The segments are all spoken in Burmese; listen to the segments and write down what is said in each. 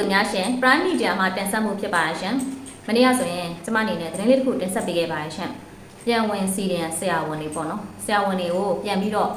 သူများရှင် Prime Media မှာတင်ဆက်မှုဖြစ်ပါရှင်။မနေ့ကဆိုရင်ကျမအနေနဲ့သတင်းလေးတစ်ခုတင်ဆက်ပေးခဲ့ပါရှင်။ပြန်ဝင်စီဒီယန်ဆရာဝန်တွေပေါ့နော်။ဆရာဝန်တွေကိုပြန်ပြီးတော့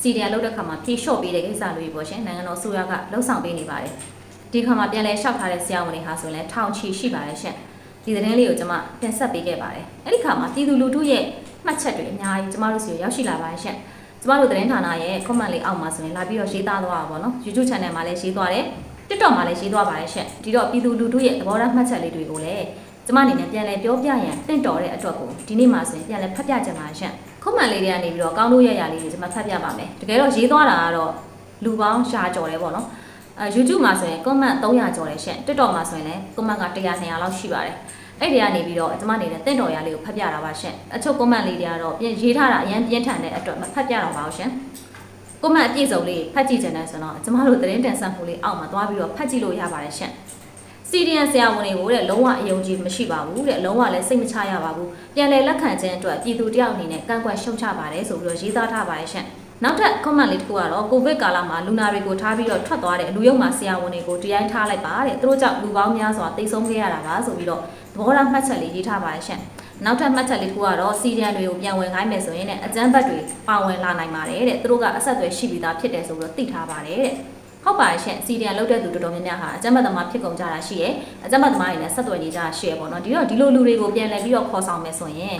စီဒီယန်လုပ်တဲ့ခါမှာဖြေလျှော့ပေးတဲ့ကိစ္စလေးပေါ့ရှင်။နိုင်ငံတော်အစိုးရကလှုံ့ဆော်ပေးနေပါတယ်။ဒီခါမှာပြန်လဲလျှောက်ထားတဲ့ဆရာဝန်တွေဟာဆိုရင်ထောင်ချီရှိပါတယ်ရှင်။ဒီသတင်းလေးကိုကျမတင်ဆက်ပေးခဲ့ပါတယ်။အဲ့ဒီခါမှာပြည်သူလူထုရဲ့မှတ်ချက်တွေအများကြီးကျမတို့စီကိုရောက်ရှိလာပါတယ်ရှင်။ကျမတို့သတင်းဌာနရဲ့ comment လေးအောက်မှာဆိုရင်လာပြီးတော့ရေးသားသွားတာပေါ့နော် YouTube channel မှာလည်းရေးသွားတယ် TikTok မှာလည်းရေးသွားပါတယ်ရှင့်ဒီတော့ပြည်သူလူထုရဲ့သဘောထားမှတ်ချက်လေးတွေကိုလည်းကျမအနေနဲ့ပြန်လည်ပြောပြရန်တင့်တော်တဲ့အတွက်ကိုဒီနေ့မှဆိုရင်ပြန်လည်ဖတ်ပြချင်ပါရှင့်ခုမှန်လေးတွေကနေပြီးတော့ကောင်းလို့ရရလေးတွေကျမဖတ်ပြပါမယ်တကယ်တော့ရေးသွားတာကတော့လူပေါင်းရှားကြော်တယ်ပေါ့နော်အဲ YouTube မှာဆိုရင် comment 300ကျော်တယ်ရှင့် TikTok မှာဆိုရင်လည်း comment က100 200လောက်ရှိပါတယ်အဲ့ဒီကနေပြီးတော့ကျမအနေနဲ့တင့်တော်ရလေးကိုဖတ်ပြတာပါရှင့်အချုပ် comment လေးတွေကတော့ပြင်ရေးထားတာအရင်ပြင်းထန်တဲ့အတွက်မဖတ်ပြတော့ပါဘူးရှင့် ကွန်မန့်အပြည့်စုံလေးဖတ်ကြည့်ကြတယ်ဆိုတော့ကျမတို့သတင်းတင်ဆက်မှုလေးအောက်မှာသွားပြီးတော့ဖတ်ကြည့်လို့ရပါတယ်ရှင်။ CDN ဆရာဝန်တွေကိုတဲ့လုံးဝအယုံကြည်မရှိပါဘူးတဲ့လုံးဝလည်းစိတ်မချရပါဘူး။ပြန်လည်လက်ခံခြင်းအတွက်ပြည်သူတယောက်အနေနဲ့ကန့်ကွက်ရှုံချပါတယ်ဆိုပြီးတော့ရေးသားထားပါတယ်ရှင်။နောက်ထပ် comment လေးတစ်ခုကတော့ကိုဗစ်ကာလမှာလူနာတွေကိုထားပြီးတော့ထွက်သွားတဲ့လူရုံမှာဆရာဝန်တွေကိုတရားထားလိုက်ပါတဲ့။သူတို့ကြောင့်လူပေါင်းများစွာတိတ်ဆုံးခဲ့ရတာပါဆိုပြီးတော့သဘောထားမှတ်ချက်လေးရေးထားပါတယ်ရှင်။ နောက်ထပ်မှတ်ချက်လေးတစ်ခုကတော့စီဒီယန်တွေကိုပြန်ဝင်ခိုင်းမယ်ဆိုရင်လည်းအကြမ်းဖက်တွေပါဝင်လာနိုင်ပါတယ်တဲ့သူတို့ကအဆက်အသွယ်ရှိပြီးသားဖြစ်တယ်ဆိုပြီးတော့သိထားပါတယ်တဲ့ဟုတ်ပါရဲ့စီဒီယန်လောက်တဲ့သူတော်တော်များများဟာအကြမ်းဖက်သမားဖြစ်ကုန်ကြတာရှိရဲ့အကြမ်းဖက်သမားတွေနဲ့ဆက်သွယ်နေကြတာရှိရဲ့ပေါ့နော်ဒီတော့ဒီလိုလူတွေကိုပြန်လည်ပြီးတော့ခေါ်ဆောင်မယ်ဆိုရင်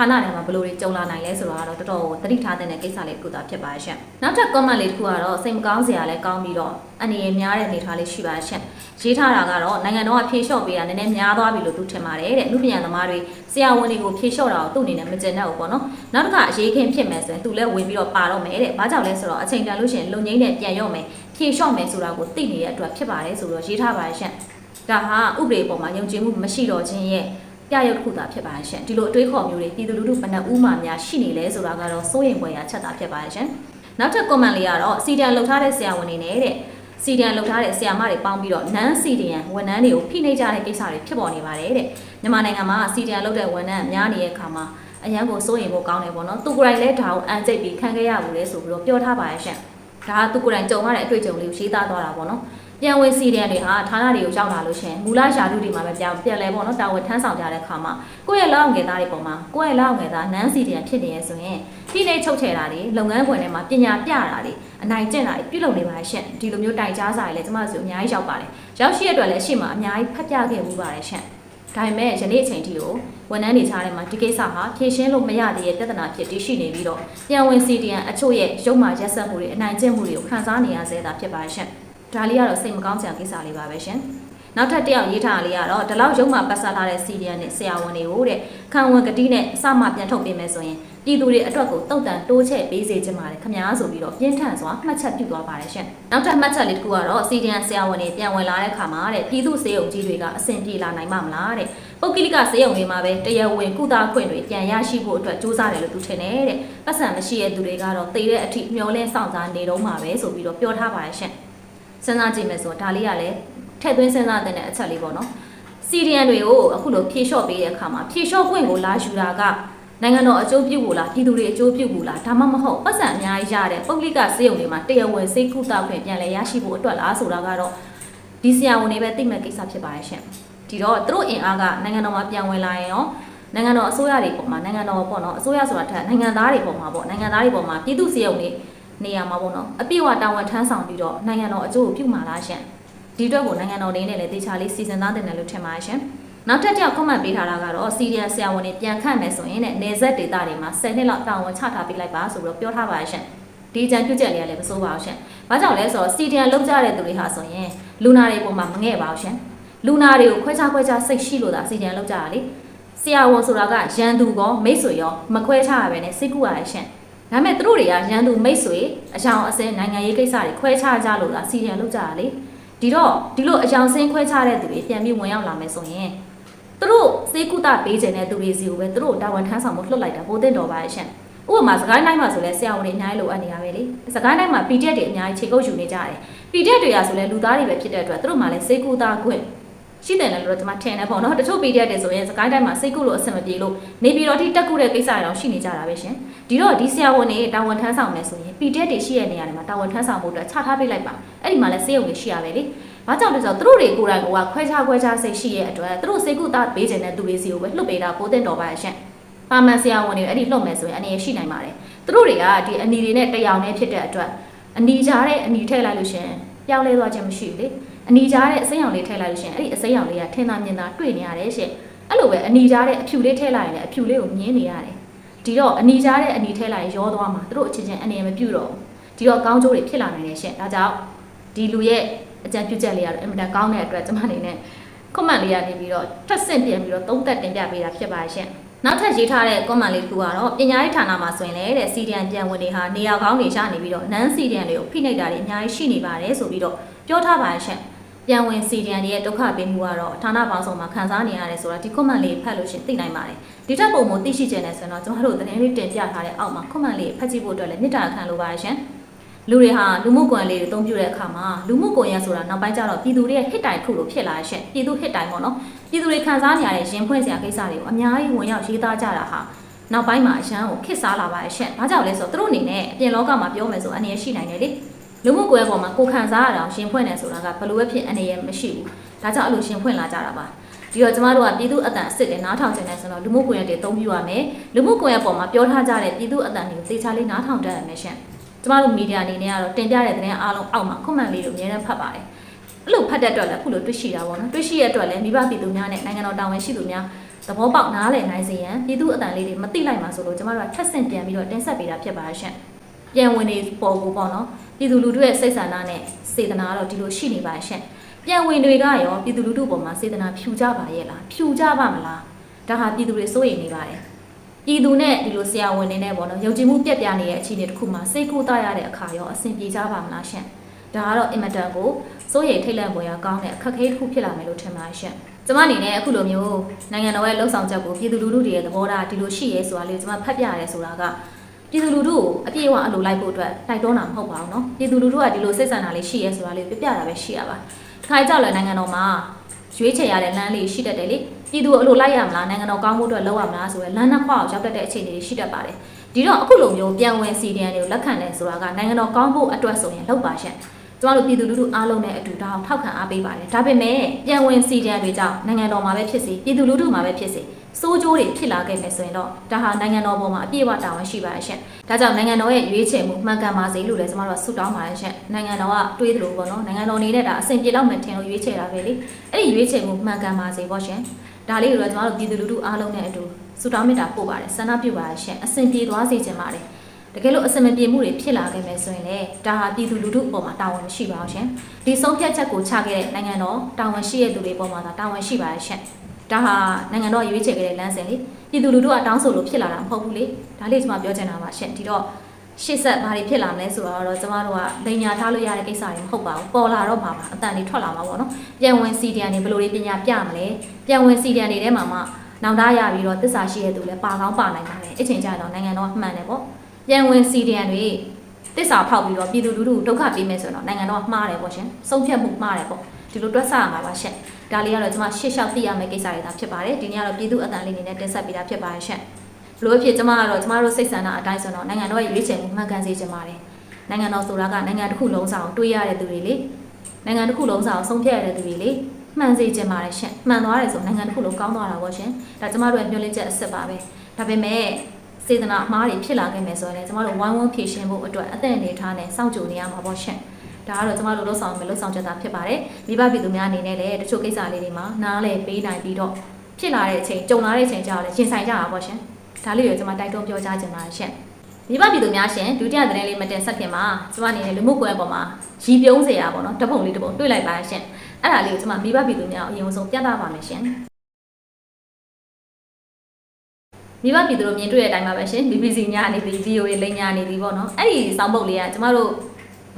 ဌာနထဲမှာဘယ်လိုတွေကြုံလာနိုင်လဲဆိုတော့တော်တော်သတိထားတဲ့ကိစ္စလေးတစ်ခုသာဖြစ်ပါရဲ့နောက်ထပ် comment လေးတစ်ခုကတော့စိတ်မကောင်းစရာလည်းကောင်းပြီးတော့အနေရများတဲ့အနေထားလေးရှိပါရဲ့ရေးထားတာကတော့နိုင်ငံတော်ကဖြေလျှော့ပေးတာနည်းနည်းများသွားပြီလို့သူထင်ပါတယ်တဲ့လူပြန်သမားတွေဆရာဝန်တွေကိုဖြေလျှော့တာကိုသူ့အနေနဲ့မကျင်တတ်ဘူးပေါ့နော်နောက်တစ်ခါအရေးခင်ဖြစ်မယ်ဆိုရင်သူလည်းဝင်ပြီးတော့ပါတော့မယ်တဲ့ဘာကြောင့်လဲဆိုတော့အချိန်တန်လို့ရှိရင်လုံငိမ့်နဲ့ပြန်ရော့မယ်ဖြေလျှော့မယ်ဆိုတာကိုသိနေတဲ့အတွက်ဖြစ်ပါတယ်ဆိုတော့ရေးထားပါရဲ့ဒါဟာဥပဒေပေါ်မှာယုံကြည်မှုမရှိတော့ခြင်းရဲ့ ပြရုပ်တစ်ခုသာဖြစ်ပါရဲ့ရှင်ဒီလိုအတွေးခေါ်မျိုးတွေပြည်သူလူထုဘယ်နှဦးမှများရှိနေလဲဆိုတာကတော့စိုးရိမ်ပွေရာချက်သာဖြစ်ပါရဲ့ရှင်နောက်ထပ် comment လေးကတော့စီတန်လှုပ်ထားတဲ့ဆရာဝန်တွေနဲ့တဲ့စီဒီယန်လှုပ်ထားတဲ့ဆရာမတွေပေါင်းပြီးတော့နန်းစီဒီယန်ဝန်ထမ်းတွေကိုဖိနှိပ်ကြတဲ့ကိစ္စတွေဖြစ်ပေါ်နေပါတယ်တဲ့မြန်မာနိုင်ငံမှာစီဒီယန်လှုပ်တဲ့ဝန်ထမ်းများနေတဲ့အခါမှာအရန်ကိုစိုးရိမ်ဖို့ကောင်းတယ်ပေါ့နော်သူကိုယ်တိုင်လည်းဒါကိုအန်ကျိတ်ပြီးခံခဲ့ရဘူးလေဆိုပြီးတော့ပြောထားပါရဲ့ရှင့်ဒါကသူကိုယ်တိုင်ကြုံရတဲ့အတွေ့အကြုံလေးကိုရေးသားသွားတာပေါ့နော် ပြန်ဝင်စီဒီယန်တွေဟာဌာနတွေကိုရောက်လာလို့ရှင်မူလယာလူတွေမှာပဲပြန်ပြန်လဲပေါ့နော်တာဝန်ထမ်းဆောင်ကြတဲ့အခါမှာကိုယ့်ရဲ့လောက်ငယ်သားတွေပုံမှာကိုယ့်ရဲ့လောက်ငယ်သားနန်းစီဒီယန်ဖြစ်နေရဆိုရင်ဖိနှိပ်ချုပ်ချယ်တာတွေလုပ်ငန်းခွင်ထဲမှာပညာပြတာတွေအနိုင်ကျင့်တာတွေပြုလုပ်နေပါရှင့်ဒီလိုမျိုးတိုင်ကြားစာတွေလည်းကျမတို့အများကြီးရောက်ပါတယ်ရောက်ရှိရတဲ့အတွက်လည်းရှေ့မှာအများကြီးဖတ်ပြခဲ့မှုပါတယ်ရှင့်ဒါပေမဲ့ယနေ့အချိန်ထိကိုဝန်ထမ်းတွေချားထဲမှာဒီကိစ္စဟာဖြေရှင်းလို့မရသေးတဲ့ပြဿနာဖြစ်တည်ရှိနေပြီးတော့ပြန်ဝင် CDN အချို့ရဲ့ရုံမာရက်ဆက်မှုတွေအနိုင်ကျင့်မှုတွေကိုခံစားနေရသေးတာဖြစ်ပါရှင့် ဒါလေးကတော့စိတ်မကောင်းစရာကိစ္စလေးပါပဲရှင်နောက်ထပ်တစ်ယောက်ရေးထားလေးကတော့ဒီလောက်ရုံမှာပတ်ဆက်ထားတဲ့ CDN နဲ့ဆရာဝန်တွေကိုတဲ့ခံဝန်ကတိနဲ့အစမှပြန်ထုတ်ပေးမယ်ဆိုရင်ပြည်သူတွေအတွက်ကိုတုတ်တန်တိုးချဲ့ပေးစေချင်ပါတယ်ခမားဆိုပြီးတော့ပြင်းထန်စွာမှတ်ချက်ပြုသွားပါတယ်ရှင်နောက်ထပ်မှတ်ချက်လေးတစ်ခုကတော့ CDN ဆရာဝန်တွေပြန်ဝင်လာတဲ့ခါမှာတဲ့ပြည်သူစေယုံကြီးတွေကအဆင်ပြေလာနိုင်မှာမလားတဲ့ပုတ်ကိလိကစေယုံတွေမှာပဲတရားဝင်ကုသခွင့်တွေပြန်ရရှိဖို့အတွက်စူးစမ်းတယ်လို့သူထင်တယ်တဲ့ပတ်စံမရှိတဲ့သူတွေကတော့တေတဲ့အထိမျောလင်းဆောင်စားနေတော့မှာပဲဆိုပြီးတော့ပြောထားပါတယ်ရှင် စဉ်းစားကြည့်မယ်ဆိုတော့ဒါလေးကလည်းထည့်သွင်းစဉ်းစားတဲ့အချက်လေးပေါ့နော် CDN တွေကိုအခုလိုဖြေလျှော့ပေးတဲ့အခါမှာဖြေလျှော့ခွင့်ကိုလာယူတာကနိုင်ငံတော်အကျိုးပြုဖို့လားပြည်သူတွေအကျိုးပြုဖို့လားဒါမှမဟုတ်ပတ်စံအများကြီးရတဲ့ပုဂ္ဂလိကစေယုံတွေမှာတရားဝင်စိတ်ကုသခွင့်ပြန်လည်ရရှိဖို့အတွက်လားဆိုတာကတော့ဒီဆရာဝန်တွေပဲသိမဲ့ကိစ္စဖြစ်ပါရဲ့ရှင်ဒီတော့သူတို့အင်အားကနိုင်ငံတော်မှာပြန်ဝင်လာရင်ရောနိုင်ငံတော်အစိုးရတွေပေါ်မှာနိုင်ငံတော်ပေါ့နော်အစိုးရဆိုတာထက်နိုင်ငံသားတွေပေါ်မှာပေါ့နိုင်ငံသားတွေပေါ်မှာပြည်သူစေယုံတွေ နေရာမှာပေါ့နော်အပြည့်အဝတာဝန်ထမ်းဆောင်ပြီးတော့နိုင်ငံတော်အကျိုးကိုပြုမှာလားရှင်ဒီအတွက်ကိုနိုင်ငံတော်နေနဲ့လည်းတေချာလေးစီစဉ်သားတင်တယ်လို့ထင်ပါရှင်နောက်ထပ်ကြောက် comment ပေးထားတာကတော့စီရီယန်ဆရာဝန်တွေပြန်ခန့်မယ်ဆိုရင်နေဆက်ဒေတာတွေမှာ10နှစ်လောက်တာဝန်ချထားပေးလိုက်ပါဆိုပြီးတော့ပြောထားပါရှင်ဒီကြံပြုချက်လေးကလည်းမစိုးပါဘူးရှင်။ဘာကြောင့်လဲဆိုတော့စီဒီယန်လောက်ကြတဲ့သူတွေဟာဆိုရင်လူနာတွေပုံမှာမငဲ့ပါဘူးရှင်။လူနာတွေကိုခွဲခြားခွဲခြားစိတ်ရှိလို့သာစီဒီယန်လောက်ကြတာလေ။ဆရာဝန်ဆိုတာကရန်သူကောမိတ်ဆွေရောမခွဲခြားရပဲနဲ့စိတ်ကူရရဲ့ရှင်။ ဒါပေမဲ့သူတို့တွေကရန်သူမိတ်ဆွေအကြောင်းအစင်းနိုင်ငံရေးကိစ္စတွေခွဲခြားကြလို့သာစီဒီယန်လောက်ကြတာလေ။ဒီတော့ဒီလိုအကြောင်းစင်းခွဲခြားတဲ့သူတွေပြန်ပြီးဝင်ရောက်လာမယ်ဆိုရင်သူတို့စေကုသပေးခြင်းတဲ့သူတွေစီကိုပဲသူတို့တာဝန်ထမ်းဆောင်မှုလွှတ်လိုက်တာပိုတင်တော်ပါရဲ့ရှင်ဥပမာစကိုင်းတိုင်းမှာဆိုလဲဆရာဝန်တွေအများကြီးလိုအပ်နေရပဲလေစကိုင်းတိုင်းမှာ PDF တွေအများကြီးခြေကုပ်ယူနေကြတယ် PDF တွေကဆိုလဲလူသားတွေပဲဖြစ်တဲ့အတွက်သူတို့မှလည်းစေကုသခွင့်ရှိတယ်လည်းလို့ကျွန်မထင်တယ်ပေါ့နော်တချို့ PDF တွေဆိုရင်စကိုင်းတိုင်းမှာစိတ်ကုလို့အဆင်မပြေလို့နေပြည်တော်ထိတက်ကုတဲ့ကိစ္စတွေတော့ရှိနေကြတာပဲရှင် ဒီတော့ဒီဆရာဝန်တွေတာဝန်ထမ်းဆောင်မယ်ဆိုရင် PDF တွေရှိတဲ့နေရာတွေမှာတာဝန်ထမ်းဆောင်ဖို့အတွက်ချထားပေးလိုက်ပါအဲ့ဒီမှာလည်းစေယုံတွေရှိရပဲလေဘာဘာကြောင့်လဲဆိုတော့သူတို့တွေကိုယ်တိုင်ကခွဲခြားခွဲခြားစိတ်ရှိရဲ့အတွက်သူတို့စိတ်ကူတာပေးခြင်းတဲ့သူတွေစီကိုပဲလှုပ်ပေးတာပိုတဲ့တော်ပါရဲ့ရှင့်။ပါမန်ဆရာဝန်တွေအဲ့ဒီလှုပ်မယ်ဆိုရင်အနေရရှိနိုင်ပါတယ်။သူတို့တွေကဒီအနီတွေနဲ့တယောင်နဲ့ဖြစ်တဲ့အတွက်အနီကြားတဲ့အနီထည့်လိုက်လို့ရှရင်ပြောင်းလဲသွားခြင်းမရှိဘူးလေ။အနီကြားတဲ့အစိမ်းရောင်လေးထည့်လိုက်လို့ရှရင်အဲ့ဒီအစိမ်းရောင်လေးကထင်သာမြင်သာတွေ့နေရတယ်ရှင့်။အဲ့လိုပဲအနီကြားတဲ့အဖြူလေးထည့်လိုက်ရင်လည်းအဖြူလေးကိုမြင်နေရတယ်။ ဒီတော့အနီကြားတဲ့အနီထည့်လိုက်ရင်ရောသွားမှာသူတို့အချင်းချင်းအနေရမပြုတ်တော့ဘူး။ဒီတော့ကောင်းကျိုးတွေဖြစ်လာနိုင်တယ်ရှင့်။ဒါကြောင့်ဒီလူရဲ့အကြံပြုချက်လေးကတော့အင်မတန်ကောင်းတဲ့အတွက်ကျွန်မအနေနဲ့ comment လေးကနေပြီးတော့ထပ်ဆင့်ပြန်ပြီးတော့သုံးသက်တင်ပြပေးတာဖြစ်ပါရှင်။နောက်ထပ်ရေးထားတဲ့ comment လေးတစ်ခုကတော့ပညာရေးဌာနမှာဆိုရင်လည်းတဲ့စီဒီအန်ပြန်ဝင်တွေဟာနေရာကောင်းတွေရနေပြီးတော့နန်းစီဒီအန်တွေကိုဖိနှိပ်တာတွေအများကြီးရှိနေပါတယ်ဆိုပြီးတော့ပြောထားပါရှင်။ ပြန်ဝင်စီဒီအန်တွေရဲ့ဒုက္ခပေးမှုကတော့ဌာနပေါင်းစုံမှာခံစားနေရတယ်ဆိုတာဒီ comment လေးဖတ်လို့ရှရင်သိနိုင်ပါတယ်။ဒီထက်ပုံမသိရှိကြတယ်ဆိုရင်တော့ကျွန်တော်တို့သတင်းလေးတင်ပြထားတဲ့အောက်မှာ comment လေးဖတ်ကြည့်ဖို့အတွက်လည်းမေတ္တာခံလိုပါရှင်။လူတွေဟာလူမှုကွန်ရက်လေးတွေအသုံးပြုတဲ့အခါမှာလူမှုကွန်ရက်ဆိုတာနောက်ပိုင်းကျတော့ပြည်သူတွေရဲ့ hit တိုင်ခုလိုဖြစ်လာရှင့်ပြည်သူ hit တိုင်ပေါ့နော်ပြည်သူတွေခံစားနေရတဲ့ရင်ဖွင့်စရာကိစ္စတွေကိုအများကြီးဝင်ရောက်ရေးသားကြတာဟာနောက်ပိုင်းမှာအရန်ကိုခစ်စားလာပါရဲ့ရှင့်။ဘာကြောင့်လဲဆိုတော့သူတို့အနေနဲ့အပြင်လောကမှာပြောမယ်ဆိုအနေရရှိနိုင်တယ်လေ။ လူမှုကွန်ရက်ပေါ်မှာကိုခံစားရတာရှင်ဖွင့်နေဆိုတာကဘလို့ပဲဖြစ်အနေရမရှိဘူး။ဒါကြောင့်အလိုရှင်ဖွင့်လာကြတာပါ။ဒီတော့ကျမတို့ကပြည်သူအတန်အစ်စ်တွေနားထောင်နေတယ်ဆိုတော့လူမှုကွန်ရက်တွေအသုံးပြုရမယ်။လူမှုကွန်ရက်ပေါ်မှာပြောထားကြတဲ့ပြည်သူအတန်တွေကိုသေချာလေးနားထောင်တတ်ရမယ်ရှင့်။ကျမတို့မီဒီယာအနေနဲ့ကတော့တင်ပြတဲ့သတင်းအားလုံးအောက်မှာ comment လေးတွေအများနဲ့ဖတ်ပါတယ်။အဲ့လိုဖတ်တဲ့အတွက်လည်းအခုလိုတွေ့ရှိတာပေါ့နော်။တွေ့ရှိရတဲ့အတွက်လည်းမိဘပြည်သူများနဲ့နိုင်ငံတော်တာဝန်ရှိသူများသဘောပေါက်နားလည်နိုင်စေရန်ပြည်သူအတန်လေးတွေမသိလိုက်မှာဆိုလို့ကျမတို့ကထက်ဆင့်ပြန်ပြီးတော့တင်ဆက်ပေးတာဖြစ်ပါရှင့်။ ပြန်ဝင်နေပေါ်ကိုပေါ့နော်။ပြည်သူလူထုရဲ့စိတ်ဆန္ဒနဲ့စေတနာကတော့ဒီလိုရှိနေပါရှင့်။ပြန်ဝင်တွေကရောပြည်သူလူထုပေါ်မှာစေတနာဖြူကြပါရဲ့လား။ဖြူကြပါမလား။ဒါဟာပြည်သူတွေစိုးရိမ်နေပါတယ်။ပြည်သူနဲ့ဒီလိုဆရာဝန်တွေနဲ့ပေါ့နော်ယုံကြည်မှုပြက်ပြားနေတဲ့အခြေအနေတစ်ခုမှာစိတ်ကူးသားရတဲ့အခါရောအဆင်ပြေကြပါမလားရှင်ဒါကတော့အင်မတန်ကိုစိုးရိမ်ထိတ်လန့်ပေါ်ရကောင်းတဲ့အခက်အခဲတစ်ခုဖြစ်လာမယ်လို့ထင်ပါတယ်ရှင်ကျမအနေနဲ့အခုလိုမျိုးနိုင်ငံတော်ရဲ့လှုပ်ဆောင်ချက်ကိုပြည်သူလူထုတွေရဲ့သဘောထားဒီလိုရှိရဲဆိုတာလေးကိုကျမဖတ်ပြရဲဆိုတာက ပြည်သူလူထုကိုအပြည့်အဝအလိုလိုက်ဖို့အတွက်တိုက်တွန်းတာမဟုတ်ပါဘူးเนาะပြည်သူလူထုကဒီလိုစိတ်ဆန္ဒလေးရှိရဲဆိုတာလေးပြပြတာပဲရှိရပါတခါကြောက်လဲနိုင်ငံတော်မှာရွေးချယ်ရတဲ့လမ်းလေးရှိတတ်တယ်လေ ပြည်သူအလိုလိုက်ရမလားနိုင်ငံတော်ကောင်းမှုအတွက်လုပ်ရမလားဆိုရယ်လမ်းနှစ်ခွကိုရောက်တတ်တဲ့အခြေအနေတွေရှိတတ်ပါတယ်ဒီတော့အခုလိုမျိုးပြန်ဝင်စီဒီအန်တွေကိုလက်ခံတယ်ဆိုတာကနိုင်ငံတော်ကောင်းဖို့အတွက်ဆိုရင်လုပ်ပါရှင့် ကျမတို့ပြည်သူလူထုအားလုံးနဲ့အတူတောင်းထောက်ခံအားပေးပါတယ်ဒါပေမဲ့ပြန်ဝင်စီဒီအန်တွေကြောင့်နိုင်ငံတော်မှာပဲဖြစ်စေပြည်သူလူထုမှာပဲဖြစ်စေစိုးကျိုးတွေဖြစ်လာခဲ့မယ်ဆိုရင်တော့ဒါဟာနိုင်ငံတော်ပေါ်မှာအပြည့်အဝတာဝန်ရှိပါရဲ့ရှင့်ဒါကြောင့်နိုင်ငံတော်ရဲ့ရွေးချယ်မှုမှန်ကန်ပါစေလို့လည်းကျမတို့ကဆုတောင်းပါတယ်ရှင့်နိုင်ငံတော်ကတွေးသလိုပေါ့နော်နိုင်ငံတော်အနေနဲ့ဒါအဆင်ပြေလောက်မှထင်လို့ရွေးချယ်တာပဲလေအဲ့ဒီရွေးချယ်မှုမှန်ကန်ပါစေပေါ့ရှင်ဒါလေးကိုတော့ကျွန်တော်တို့ပြည်သူလူထုအားလုံးနဲ့အတူစုတောင်းမေတ္တာပို့ပါတယ်ဆန္ဒပြုပါတယ်ရှင်အဆင်ပြေသွားစေချင်ပါတယ် တကယ်လို့အဆင်မပြေမှုတွေဖြစ်လာခဲ့မယ်ဆိုရင်လည်းဒါဟာပြည်သူလူထုအပေါ်မှာတာဝန်မရှိပါဘူးရှင်ဒီဆုံးဖြတ်ချက်ကိုချခဲ့တဲ့နိုင်ငံတော်တာဝန်ရှိတဲ့သူတွေအပေါ်မှာသာတာဝန်ရှိပါတယ်ရှင်ဒါဟာနိုင်ငံတော်ရွေးချယ်ခဲ့တဲ့လမ်းစဉ်လေပြည်သူလူထုကတောင်းဆိုလို့ဖြစ်လာတာမဟုတ်ဘူးလေဒါလေးကျွန်မပြောချင်တာပါရှင်ဒီတော့ရှေ့ဆက်ဘာတွေဖြစ်လာမလဲဆိုတော့ကျမတို့ကလိန်ညာထားလို့ရတဲ့ကိစ္စတွေမဟုတ်ပါဘူးပေါ်လာတော့မှာပါအတန်တွေထွက်လာမှာပေါ့နော်ပြန်ဝင်စီဒီအန်တွေဘယ်လိုတွေပညာပြမလဲပြန်ဝင်စီဒီအန်တွေထဲမှာမှနောင်တရပြီးတော့သစ္စာရှိတဲ့သူလည်းပါကောင်းပါနိုင်ပါတယ်အချိန်ကျတော့နိုင်ငံတော်မှန်တယ်ပေါ့ ပြန်ဝင်စီဒီအန်တွေသစ္စာဖောက်ပြီးတော့ပြည်သူလူထုဒုက္ခပေးမယ်ဆိုတော့နိုင်ငံတော်မှားတယ်ပေါ့ရှင်ဆုံးဖြတ်မှုမှားတယ်ပေါ့ဒီလိုတွက်ဆရမှာပါရှင်ဒါလေးကတော့ကျွန်မရှေ့လျှောက်သိရမယ့်ကိစ္စတွေသာဖြစ်ပါတယ်ဒီနေ့ကတော့ပြည်သူအတန်လေးနေနဲ့တင်ဆက်ပေးတာဖြစ်ပါတယ်ရှင်ဘလို့ဖြစ်ကျမကတော့ကျမတို့စိတ်ဆန္ဒအတိုင်းဆိုတော့နိုင်ငံတော်ရဲ့ရွေးချယ်မှုမှန်ကန်စေချင်ပါတယ်နိုင်ငံတော်ဆိုတာကနိုင်ငံတစ်ခုလုံးစာကိုတွေးရတဲ့သူတွေလေနိုင်ငံတစ်ခုလုံးစာကိုဆုံးဖြတ်ရတဲ့သူတွေလေမှန်စေချင်ပါတယ်ရှင်မှန်သွားတယ်ဆိုနိုင်ငံတစ်ခုလုံးကောင်းသွားတာပေါ့ရှင်ဒါကျမတို့ရဲ့မျှော်လင့်ချက်အစ်စ်ပါပဲဒါပေမဲ့ စေတနာအမှားတွေဖြစ်လာခဲ့မယ်ဆိုရင်လည်းကျမတို့ဝိုင်းဝန်းဖြည့်ရှင်းဖို့အတွက်အသက်အနေထားနဲ့စောင့်ကြိုနေရမှာပေါ့ရှင်ဒါကတော့ကျမတို့လှုပ်ဆောင်မယ်လှုပ်ဆောင်ချက်သာဖြစ်ပါတယ်မိဘပြည်သူများအနေနဲ့လည်းတချို့ကိစ္စလေးတွေမှာနားလည်ပေးနိုင်ပြီးတော့ဖြစ်လာတဲ့အချိန်ကြုံလာတဲ့အချိန်ကြောင့်လည်းရင်ဆိုင်ကြတာပေါ့ရှင်ဒါလေးကိုကျွန်မတိုက်တွန်းပြောကြားချင်ပါတယ်ရှင်မိဘပြည်သူများရှင်ဒုတိယသတင်းလေးမတင်ဆက်ခင်မှာကျွန်မအနေနဲ့လူမှုကွယ်ပေါ်မှာရီပြုံးစရာပေါ့နော်တပုံလေးတပုံတွေ့လိုက်ပါရှင်အဲ့ဒါလေးကိုကျွန်မမိဘပြည်သူများအရင်ဆုံးပြသပါမယ်ရှင် မိဘပြည်သူတို့မြင်တွေ့တဲ့အတိုင်းပါပဲရှင် BBC ညာနေပြီ VOA လိန်ညာနေပြီပေါ့နော်အဲ့ဒီစောင်းပုတ်လေးကကျွန်မတို့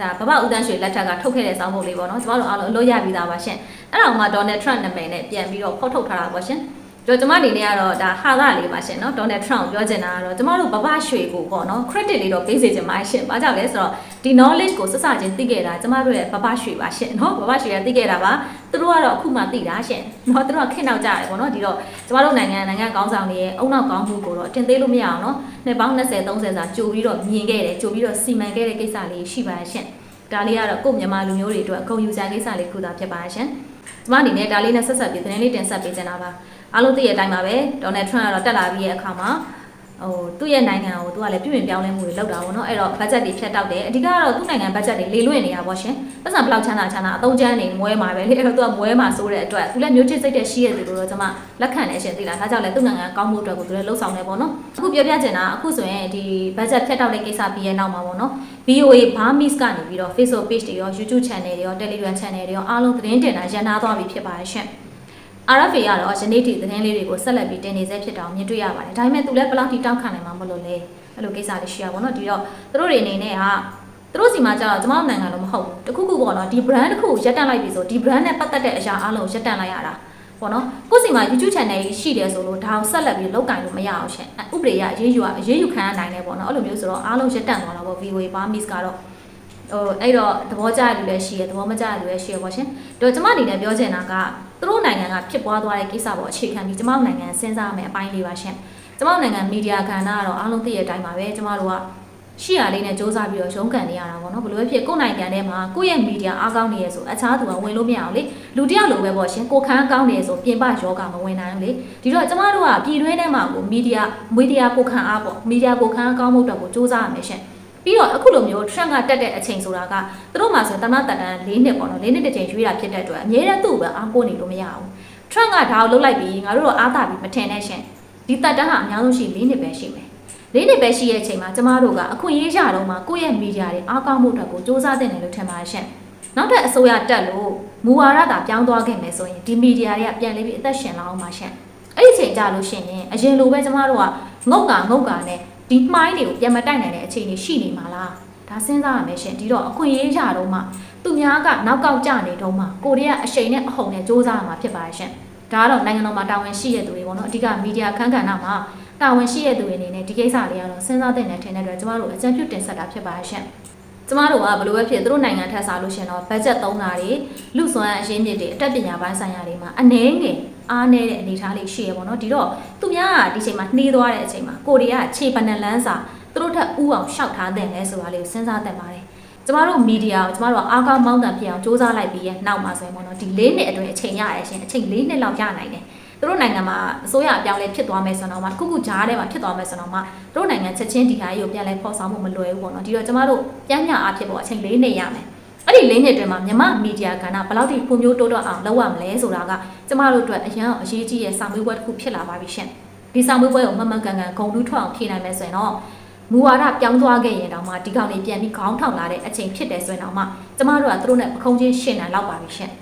ဒါဘဘဦးတန်းရွှေလက်ထက်ကထုတ်ခဲ့တဲ့စောင်းပုတ်လေးပေါ့နော်ကျွန်တော်တို့အားလုံးအလို့ရပြီးသားပါရှင်အဲ့ဒါကမှ Donald Trump နာမည်နဲ့ပြန်ပြီးတော့ဖောက်ထုတ်ထားတာပေါ့ရှင်ကျွန် တော်ကျမအနေနဲ့ကတော့ဒါဟာရလေးပါရှင်เนาะ Donald Trump ပြောချင်တာကတော့ကျမတို့ဘဘရွှေကိုပေါ့เนาะ credit လေးတော့ပေးစေချင်ပါရှင်။ဘာကြောင့်လဲဆိုတော့ဒီ knowledge ကိုစစချင်းသိခဲ့တာကျမတို့ရဲ့ဘဘရွှေပါရှင်เนาะဘဘရွှေကသိခဲ့တာပါ။သူတို့ကတော့အခုမှသိတာရှင်။เนาะသူတို့ကခက်နောက်ကြတယ်ပေါ့เนาะဒီတော့ကျမတို့နိုင်ငံနိုင်ငံကောင်းဆောင်တွေရဲ့အုံနောက်ကောင်းမှုကိုတော့တင်သေးလို့မရအောင်เนาะနှစ်ပေါင်း20 30စာကြိုပြီးတော့မြင်ခဲ့တယ်ကြိုပြီးတော့စီမံခဲ့တဲ့ကိစ္စလေးရှိပါရှင်။ဒါ ဒါလေးကတော့ကိုယ့်မြန်မာလူမျိုးတွေအတွက်ဂုဏ်ယူစရာကိစ္စလေးခုသာဖြစ်ပါရှင်ကျမအနေနဲ့ဒါလေးနဲ့ဆက်ဆက်ပြီးသတင်းလေးတင်ဆက်ပေးချင်တာပါ အားလုံးသိတဲ့အတိုင်းပါပဲဒေါ်နယ်ထရန့်ကတော့တက်လာပြီးရဲ့အခါမှာဟိုသူ့ရဲ့နိုင်ငံကိုသူကလည်းပြုပြင်ပြောင်းလဲမှုတွေလုပ်တာပေါ့နော်အဲ့တော့ budget တွေဖြတ်တောက်တယ်အဓိကကတော့သူ့နိုင်ငံ budget တွေလေလွင့်နေတာပေါ့ရှင်ပတ်စံဘလောက်ချမ်းသာချမ်းသာအသုံးချမ်းနေမွဲမှာပဲလေအဲ့တော့သူကမွဲမှာစိုးတဲ့အတွက်သူလည်းမျိုးချစ်စိတ်တဲ့ရှိရတဲ့သူတို့တော့ကျွန်မလက်ခံနေရှင်သိလားဒါကြောင့်လည်းသူ့နိုင်ငံကောင်းမှုအတွက်ကိုသူလည်းလှုပ်ဆောင်နေပေါ့နော်အခုပြောပြချင်တာအခုဆိုရင်ဒီ budget ဖြတ်တောက်တဲ့ကိစ္စပြီးရဲ့နောက်မှာပေါ့နော် VOA Burmese ကနေပြီးတော့ Facebook page တွေရော YouTube channel တွေရော Telegram channel တွေရောအားလုံးသတင်းတင်တာရန်နာသွားပြီဖြစ်ပါတယ်ရှင် RFA ကတော့ယနေ့ထိသတင်းလေးတွေကိုဆက်လက်ပြီးတင်နေဆဲဖြစ်တာကိုမြင်တွေ့ရပါတယ်။ဒါပေမဲ့သူလည်းဘယ်လောက်ထိတောင်းခံနိုင်မှာမလို့လဲ။အဲ့လိုကိစ္စလေးရှိရပါတော့။ဒီတော့သူတို့တွေအနေနဲ့ကသူတို့စီမှာကျတော့ကျမတို့နိုင်ငံလုံးမဟုတ်ဘူး။တခုခုပေါ့နော်ဒီ brand တစ်ခုကိုရပ်တန့်လိုက်ပြီဆိုဒီ brand နဲ့ပတ်သက်တဲ့အရာအလုံးရပ်တန့်လိုက်ရတာ။ပေါ့နော်ကိုယ့်စီမှာ YouTube channel ကြီးရှိတယ်ဆိုလို့ဒါကိုဆက်လက်ပြီးလောက်ကင်လို့မရအောင်ရှင်။ဥပဒေရရေးယူအရေးယူခံရနိုင်တယ်ပေါ့နော်။အဲ့လိုမျိုးဆိုတော့အားလုံးရပ်တန့်သွားတာပေါ့ VOA Burmese ကတော့ ဟိုအဲ့တော့သဘောကျတဲ့လူလည်းရှိရသဘောမကျတဲ့လူလည်းရှိရပေါ့ရှင်။တော့ကျမအနေနဲ့ပြောချင်တာကသူတို့နိုင်ငံကဖြစ်ပွားသွားတဲ့ကိစ္စပေါ်အခြေခံပြီးကျမတို့နိုင်ငံစဉ်းစားမယ်အပိုင်းလေးပါရှင်။ကျမတို့နိုင်ငံမီဒီယာကဏ္ဍကတော့အားလုံးသိတဲ့အတိုင်းပါပဲကျမတို့ကရှိရလေးနဲ့စ조사ပြီးတော့ရုန်းကန်နေရတာပေါ့နော်ဘယ်လိုပဲဖြစ်ကိုယ်နိုင်ငံထဲမှာကိုယ့်ရဲ့မီဒီယာအားကောင်းနေရဆိုအခြားသူကဝင်လို့မရအောင်လေလူတစ်ယောက်လိုပဲပေါ့ရှင်ကိုခန်းကောင်းနေဆိုပြင်ပယောဂမဝင်နိုင်ဘူးလေဒီတော့ကျမတို့ကပြည်တွင်းထဲမှာကိုမီဒီယာမီဒီယာကိုခန်းအားပေါ့မီဒီယာကိုခန်းကောင်းမှုအတွက်ကိုစ조사ရမယ်ရှင် ပြီးတော့အခုလိုမျိုး trend ကတက်တဲ့အချိန်ဆိုတာကသူတို့မှဆိုတမန်တန်တန်၄နှစ်ပေါ့နော်၄နှစ်တစ်ချိန်ရွေးတာဖြစ်တဲ့အတွက်အများနဲ့သူ့ပဲအားကိုးနေလို့မရဘူး trend ကဒါကိုလုတ်လိုက်ပြီးငါတို့တော့အားသာပြီးမထင်နဲ့ရှင်ဒီတက်တန်းဟာအများဆုံးရှိ၄နှစ်ပဲရှိမယ်၄နှစ်ပဲရှိရဲ့အချိန်မှာကျမတို့ကအခွင့်အရေးရတော့မှကိုယ့်ရဲ့မီဒီယာတွေအားကောင်းမှုအတွက်ကိုစူးစမ်းတင်တယ်လို့ထင်ပါရှင်နောက်ထပ်အစိုးရတက်လို့မူဝါဒတာပြောင်းသွားခဲ့မယ်ဆိုရင်ဒီမီဒီယာတွေကပြန်လေးပြီးအသက်ရှင်လာအောင်ပါရှင်အဲ့ဒီချိန်ကြလို့ရှင်ရင်အရင်လိုပဲကျမတို့ကငုတ်ကငုတ်ကနဲ့ ဒီမှိုင်းတွေကိုပြန်မတိုက်နိုင်တဲ့အခြေအနေရှိနေမှာလားဒါစဉ်းစားရမယ်ရှင်ဒီတော့အခွင့်အရေးရတော့မှသူများကနောက်ကောက်ကြနေတော့မှကိုရီးယားအရှိန်နဲ့အဟုန်နဲ့စူးစမ်းရမှာဖြစ်ပါရှင်ဒါကတော့နိုင်ငံတော်မှာတာဝန်ရှိရတဲ့သူတွေပေါ့နော်အဓိကမီဒီယာခန်းကဏ္ဍမှာတာဝန်ရှိရတဲ့သူတွေအနေနဲ့ဒီကိစ္စလေးကတော့စဉ်းစားသင့်တယ်ထင်တဲ့အတွက်ကျမတို့အကြံပြုတင်ဆက်တာဖြစ်ပါရှင် ကျမတို့ကဘယ်လိုပဲဖြစ်သူတို့နိုင်ငံထက်စားလို့ရှင်တော့ဘတ်ဂျက်သုံးတာတွေလူစွမ်းအရင်းမြစ်တွေအတက်ပညာပိုင်းဆိုင်ရာတွေမှာအနည်းငယ်အားနည်းတဲ့အနေအထားလေးရှိရပေါ့နော်ဒီတော့သူများကဒီချိန်မှာနှီးသွားတဲ့အချိန်မှာကိုရီးယားခြေပနလန်းစာသူတို့ထက်ဥအောင်ရှောက်ထားတဲ့လဲဆိုတာလေးကိုစဉ်းစားသင့်ပါတယ်ကျမတို့မီဒီယာကိုကျမတို့ကအားကောင်းမောင်းတန်ဖြစ်အောင်စူးစမ်းလိုက်ပြီးရဲ့နောက်မှာဆိုရင်ပေါ့နော်ဒီ၄နှစ်အတွင်းအချိန်ရရရှင်အချိန်၄နှစ်လောက်ရနိုင်တယ် သူတို့နိုင်ငံမှာအစိုးရအပြောင်းလဲဖြစ်သွားမယ်ဆိုတော့မှခုခုကြားထဲမှာဖြစ်သွားမယ်ဆိုတော့မှသူတို့နိုင်ငံချက်ချင်းဒီဟာကြီးကိုပြန်လဲဖော်ဆောင်မှုမလွယ်ဘူးပေါ့နော်ဒီတော့ကျမတို့ပြန်ညာအဖြစ်ပေါ့အချိန်၄နှစ်ရမယ်အဲ့ဒီ၄နှစ်တွင်မှာမြမမီဒီယာကဏ္ဍဘယ်လောက်ထိဖွံ့ဖြိုးတိုးတက်အောင်လုပ်ရမလဲဆိုတာကကျမတို့အတွက်အရန်အရေးကြီးတဲ့စာမေးပွဲတစ်ခုဖြစ်လာပါပြီရှင်ဒီစာမေးပွဲကိုမှန်မှန်ကန်ကန်ဂုံတူးထွက်အောင်ဖြေနိုင်မယ်ဆိုရင်တော့မူဝါဒပြောင်းသွားခဲ့ရင်တော့မှဒီကောင်လေးပြန်ပြီးခေါင်းထောင်လာတဲ့အချိန်ဖြစ်တယ်ဆိုရင်တော့မှကျမတို့ကသူတို့နဲ့ပခုံးချင်းရှင်းနိုင်လောက်ပါပြီရှင်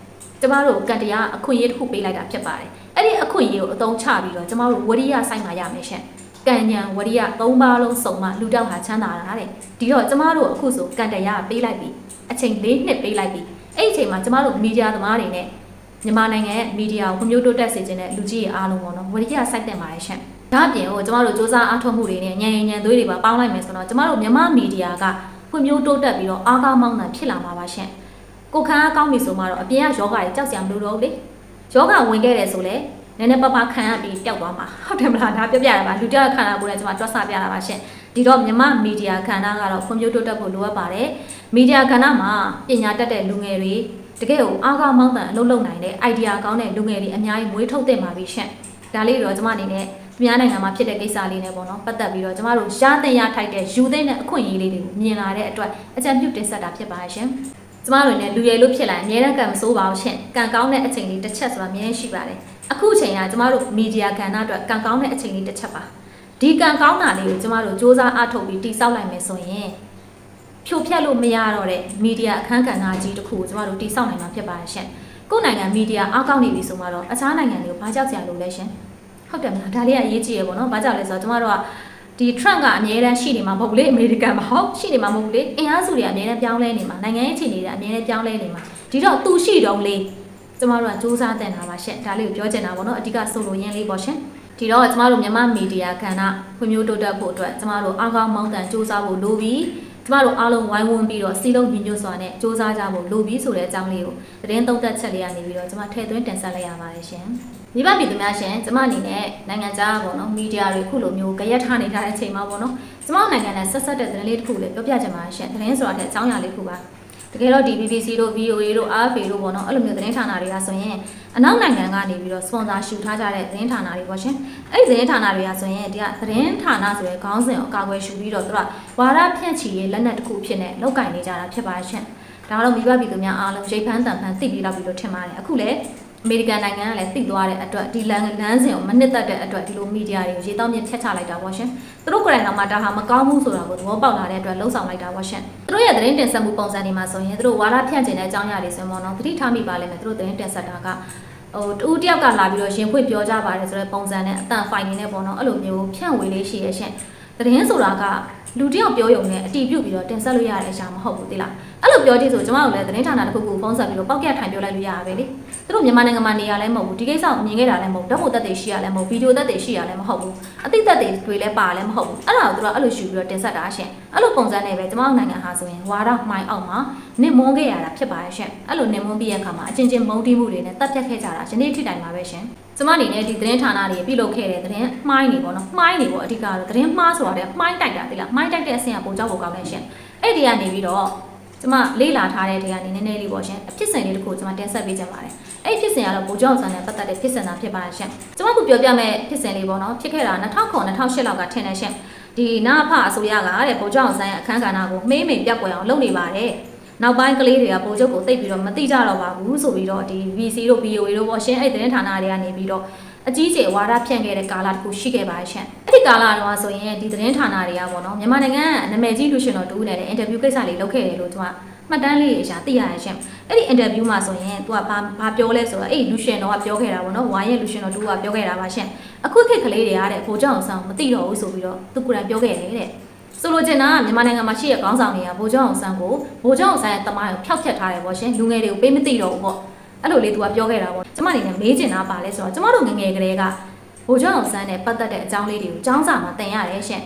ကျမတို့ကံတရားအခွင့်အရေးတစ်ခုပေးလိုက်တာဖြစ်ပါတယ်အဲ့ဒီအခွင့်အရေးကိုအသုံးချပြီးတော့ကျမတို့ဝရိယဆိုင်မှာရမယ်ရှင်ကံညာဝရိယသုံးပါးလုံးစုံမှလူတောက်ဟာချမ်းသာတာတဲ့ဒီတော့ကျမတို့အခုဆိုကံတရားပေးလိုက်ပြီအချိန်၄နှစ်ပေးလိုက်ပြီအဲ့ဒီအချိန်မှာကျမတို့မီဒီယာသမားတွေနဲ့မြန်မာနိုင်ငံရဲ့မီဒီယာကိုဖွံ့ဖြိုးတိုးတက်စေခြင်းနဲ့လူကြီးရဲ့အားလုံးပေါ့နော်ဝရိယစိုက်တင်ပါတယ်ရှင်ဒါအပြင်ဟိုကျမတို့စ조사အားထုတ်မှုတွေနဲ့ညံညံညံသွေးတွေပါပေါင်းလိုက်မယ်ဆိုတော့ကျမတို့မြန်မာမီဒီယာကဖွံ့ဖြိုးတိုးတက်ပြီးတော့အားကောင်းမောင်းတာဖြစ်လာမှာပါရှင် ကိုခန်းအားကောင်းပြီဆိုမှတော့အပြင်ကယောဂတွေကြောက်စရာမလိုတော့ဘူးလေယောဂဝင်ခဲ့တယ်ဆိုလေနည်းနည်းပပခံရပြီးပျောက်သွားမှာဟုတ်တယ်မလားဒါပြပြရပါလူတယောက်ခန္ဓာကိုယ်နဲ့ကျွန်မတွက်ဆပြတာပါရှင်ဒီတော့မြမမီဒီယာခန္ဓာကတော့ဖွံ့ဖြိုးတိုးတက်ဖို့လိုအပ်ပါတယ်မီဒီယာခန္ဓာမှာပညာတတ်တဲ့လူငယ်တွေတကယ်ကိုအားကောင်းမောင်းတန်အလုပ်လုပ်နိုင်တဲ့ idea ကောင်းတဲ့လူငယ်တွေအများကြီးမွေးထုတ်တင်ပါပြီရှင်ဒါလေးတော့ကျွန်မအနေနဲ့မြန်မာနိုင်ငံမှာဖြစ်တဲ့ကိစ္စလေးနဲ့ပေါ့နော်ပတ်သက်ပြီးတော့ကျမတို့ရတဲ့ရထိုက်တဲ့ယူသိတဲ့အခွင့်အရေးလေးတွေကိုမြင်လာတဲ့အတွက်အကြံပြုတင်ဆက်တာဖြစ်ပါရှင် ကျမတို့လည်းလူရည်လို့ဖြစ်လာရင်အများနဲ့ကံမစိုးပါဘူးရှင်ကံကောင်းတဲ့အချိန်လေးတစ်ချက်ဆိုတာအများကြီးရှိပါတယ်အခုအချိန်ကကျမတို့မီဒီယာကဏ္ဍအတွက်ကံကောင်းတဲ့အချိန်လေးတစ်ချက်ပါဒီကံကောင်းတာလေးကိုကျမတို့စ조사အားထုတ်ပြီးတိစောက်လိုက်မယ်ဆိုရင်ဖြိုဖျက်လို့မရတော့တဲ့မီဒီယာအခန်းကဏ္ဍကြီးတစ်ခုကိုကျမတို့တိစောက်နိုင်မှာဖြစ်ပါတယ်ရှင်ကိုယ်နိုင်ငံမီဒီယာအားကောင်းနေပြီဆိုမှတော့အခြားနိုင်ငံတွေကိုဘာကြောက်ကြရလို့လဲရှင်ဟုတ်တယ်မလားဒါလေးကအရေးကြီးရပေါ့နော်ဘာကြောက်လဲဆိုတော့ကျမတို့က ဒီ Trump ကအမြဲတမ်းရှိနေမှာမဟုတ်ဘူးလေအမေရိကန်မှာဟုတ်ရှိနေမှာမဟုတ်ဘူးလေအင်အားစုတွေကအမြဲတမ်းပြောင်းလဲနေမှာနိုင်ငံရေးအခြေအနေတွေအမြဲတမ်းပြောင်းလဲနေမှာဒီတော့သူရှိတော့လေကျမတို့ကစူးစမ်းတင်တာပါရှင့်ဒါလေးကိုပြောချင်တာပေါ့နော်အဓိကဆိုလိုရင်းလေးပေါ့ရှင်ဒီတော့ကျမတို့မြန်မာမီဒီယာကဏ္ဍဖွံ့ဖြိုးတိုးတက်ဖို့အတွက်ကျမတို့အားကောင်းမောင်းတန်စူးစမ်းဖို့လိုပြီးကျမတို့အားလုံးဝိုင်းဝန်းပြီးတော့စီလုံးညီညွတ်စွာနဲ့စူးစမ်းကြဖို့လိုပြီးဆိုတဲ့အကြောင်းလေးကိုသတင်းသုံးသပ်ချက်လေးကနေပြီးတော့ကျမထည့်သွင်းတင်ဆက်လိုက်ရပါတယ်ရှင် မိဘပြည်သူများရှင်ကျမအနေနဲ့နိုင်ငံခြားပေါ့နော်မီဒီယာတွေခုလိုမျိုးကြရက်ထားနေကြတဲ့အချိန်မှာပေါ့နော်ကျမနိုင်ငံနဲ့ဆက်ဆက်တဲ့သတင်းလေးတစ်ခုလေးပြောပြချင်ပါတယ်ရှင်သတင်းဆိုတာတဲ့အကြောင်းအရာလေးတစ်ခုပါတကယ်တော့ဒီ BBC တို့ VOA တို့ RFA တို့ပေါ့နော်အဲ့လိုမျိုးသတင်းဌာနတွေကဆိုရင်အနောက်နိုင်ငံကနေပြီးတော့ sponsor ရှူထားကြတဲ့သတင်းဌာနတွေပေါ့ရှင်အဲ့ဒီသတင်းဌာနတွေကဆိုရင်ဒီကသတင်းဌာနဆိုတဲ့ခေါင်းစဉ်ကိုအကာအကွယ်ရှူပြီးတော့သူကဝါဒဖြန့်ချီရေးလက်နက်တစ်ခုအဖြစ်နဲ့လောက်ကင်နေကြတာဖြစ်ပါရှင်ဒါကတော့မိဘပြည်သူများအားလုံးရိတ်ဖန်းတန်ဖန်းသိပြီးတော့ပြီးလို့ထင်ပါတယ်အခုလည်း အမေရိကန်နိုင်ငံကလည်းသိသွားတဲ့အတွက်ဒီလန်လန်းစဉ်ကိုမနစ်သက်တဲ့အတွက်ဒီလိုမီဒီယာတွေကိုရေတောင်းမြင့်ဖြတ်ချလိုက်တာပေါ့ရှင်သူတို့ကိုယ်တိုင်ကမှဒါဟာမကောင်းဘူးဆိုတာကိုသဘောပေါက်လာတဲ့အတွက်လှုံ့ဆော်လိုက်တာပေါ့ရှင်သူတို့ရဲ့သတင်းတင်ဆက်မှုပုံစံတွေမှာဆိုရင်သူတို့ဝါဒဖြန့်ကျင်တဲ့အကြောင်းအရာတွေဆိုရင်ပေါ့နော်သတိထားမိပါလိမ့်မယ်သူတို့သတင်းတင်ဆက်တာကဟိုတူတယောက်ကလာပြီးတော့ရှင်ဖွင့်ပြောကြပါတယ်ဆိုတဲ့ပုံစံနဲ့အတန်ဖိုင်နေနဲ့ပေါ့နော်အဲ့လိုမျိုးဖြန့်ဝေလေးရှိရဲ့ရှင်သတင်းဆိုတာက လူတယောက်ပြောရုံနဲ့အတီးပြုတ်ပြီးတော့တင်ဆက်လို့ရတဲ့အရာမဟုတ်ဘူးသိလားအဲ့လိုပြောကြည့်ဆိုကျမတို့လည်းသတင်းဌာနတစ်ခုခုဖုန်းဆက်ပြီးတော့ပောက်ကရထိုင်ပြောလိုက်လို့ရတာပဲလေသူတို့မြန်မာနိုင်ငံမှာနေရလဲမဟုတ်ဘူးဒီကိစ္စကိုမြင်ခဲ့တာလည်းမဟုတ်ဘူးဓာတ်ပုံသက်တွေရှိရလဲမဟုတ်ဘူးဗီဒီယိုသက်တွေရှိရလဲမဟုတ်ဘူးအသိသက်တွေလည်းပါလဲမဟုတ်ဘူးအဲ့ဒါကိုသူတို့အဲ့လိုရှူပြီးတော့တင်ဆက်တာရှင်အဲ့လိုပုံစံနဲ့ပဲကျမတို့နိုင်ငံဟာဆိုရင်ဝါဒမှိုင်းအောက်မှာနစ်မွန်းခဲ့ရတာဖြစ်ပါရဲ့ရှင်အဲ့လိုနစ်မွန်းပြီးရဲ့အခါမှာအချင်းချင်းမုန်းတီးမှုတွေနဲ့တပ်ဖြတ်ခဲ့ကြတာယနေ့ထိတိုင်မှာပဲရှင် ကျမအနေနဲ့ဒီသတင်းဌာနတွေပြုလုပ်ခဲ့တဲ့သတင်းမှိုင်းနေပေါ့နော်မှိုင်းနေပေါ့အဓိကတော့သတင်းမှားဆိုတာတဲ့မှိုင်းတိုက်တာတိလားမှိုင်းတိုက်တဲ့အဆင့်ကပုံကြောက်ပုံကောင်းနေရှင်အဲ့ဒီကနေပြီးတော့ကျမလေးလာထားတဲ့နေရာနေနည်းနည်းလေးပေါ့ရှင်အဖြစ်စဉ်လေးတစ်ခုကျမတင်ဆက်ပေးချင်ပါတယ်အဲ့ဒီဖြစ်စဉ်ကတော့ဗိုလ်ချုပ်အောင်ဆန်းနဲ့ပတ်သက်တဲ့ဖြစ်စဉ်သာဖြစ်ပါတယ်ရှင်ကျမကပြောပြမဲ့ဖြစ်စဉ်လေးပေါ့နော်ဖြစ်ခဲ့တာ2009 2008လောက်ကထင်တယ်ရှင်ဒီနာဖအစိုးရကတဲ့ဗိုလ်ချုပ်အောင်ဆန်းရဲ့အခန်းကဏ္ဍကိုမှေးမိန်ပြတ်ကွယ်အောင်လုပ်နေပါတယ် နောက်ပိုင်းကလေးတွေကဗိုလ်ချုပ်ကိုသိပ်ပြီးတော့မသိကြတော့ပါဘူးဆိုပြီးတော့ဒီ VC တို့ BOA တို့ပေါ့ရှင်အဲ့ဒီသတင်းဌာနတွေကနေပြီးတော့အကြီးကျယ်ဝါဒဖြန့်ခဲ့တဲ့ကာလတစ်ခုရှိခဲ့ပါရှင်အဲ့ဒီကာလတော့ဆိုရင်ဒီသတင်းဌာနတွေကပေါ့နော်မြန်မာနိုင်ငံကနာမည်ကြီးလူရှင်တော်တူနဲ့အင်တာဗျူးကိစ္စလေးလုပ်ခဲ့တယ်လို့ကျွန်မမှတ်တမ်းလေးအရာသိရရရှင်အဲ့ဒီအင်တာဗျူးမှာဆိုရင်သူကဘာဘာပြောလဲဆိုတော့အဲ့ဒီလူရှင်တော်ကပြောခဲ့တာပေါ့နော်ဝိုင်းရဲ့လူရှင်တော်တူကပြောခဲ့တာပါရှင်အခုခေတ်ကလေးတွေကတဲ့ကိုကြောင်ဆောင်မသိတော့ဘူးဆိုပြီးတော့သူကိုယ်တိုင်ပြောခဲ့တယ်တဲ့ ဆိုလိုချင်တာကမြန်မာနိုင်ငံမှာရှိတဲ့ခေါင်းဆောင်တွေကဗိုလ်ချုပ်အောင်ဆန်းကိုဗိုလ်ချုပ်အောင်ဆန်းရဲ့တမိုင်းကိုဖျောက်ဖျက်ထားတယ်ပေါ့ရှင်လူငယ်တွေကိုပေးမသိတော့ဘူးပေါ့အဲ့လိုလေးသူကပြောခဲ့တာပေါ့ကျမအနေနဲ့မေးချင်တာပါလဲဆိုတော့ကျမတို့ငယ်ငယ်ကလေးကဗိုလ်ချုပ်အောင်ဆန်းနဲ့ပတ်သက်တဲ့အကြောင်းလေးတွေကိုចောင်းစာမှာသင်ရတယ်ရှင်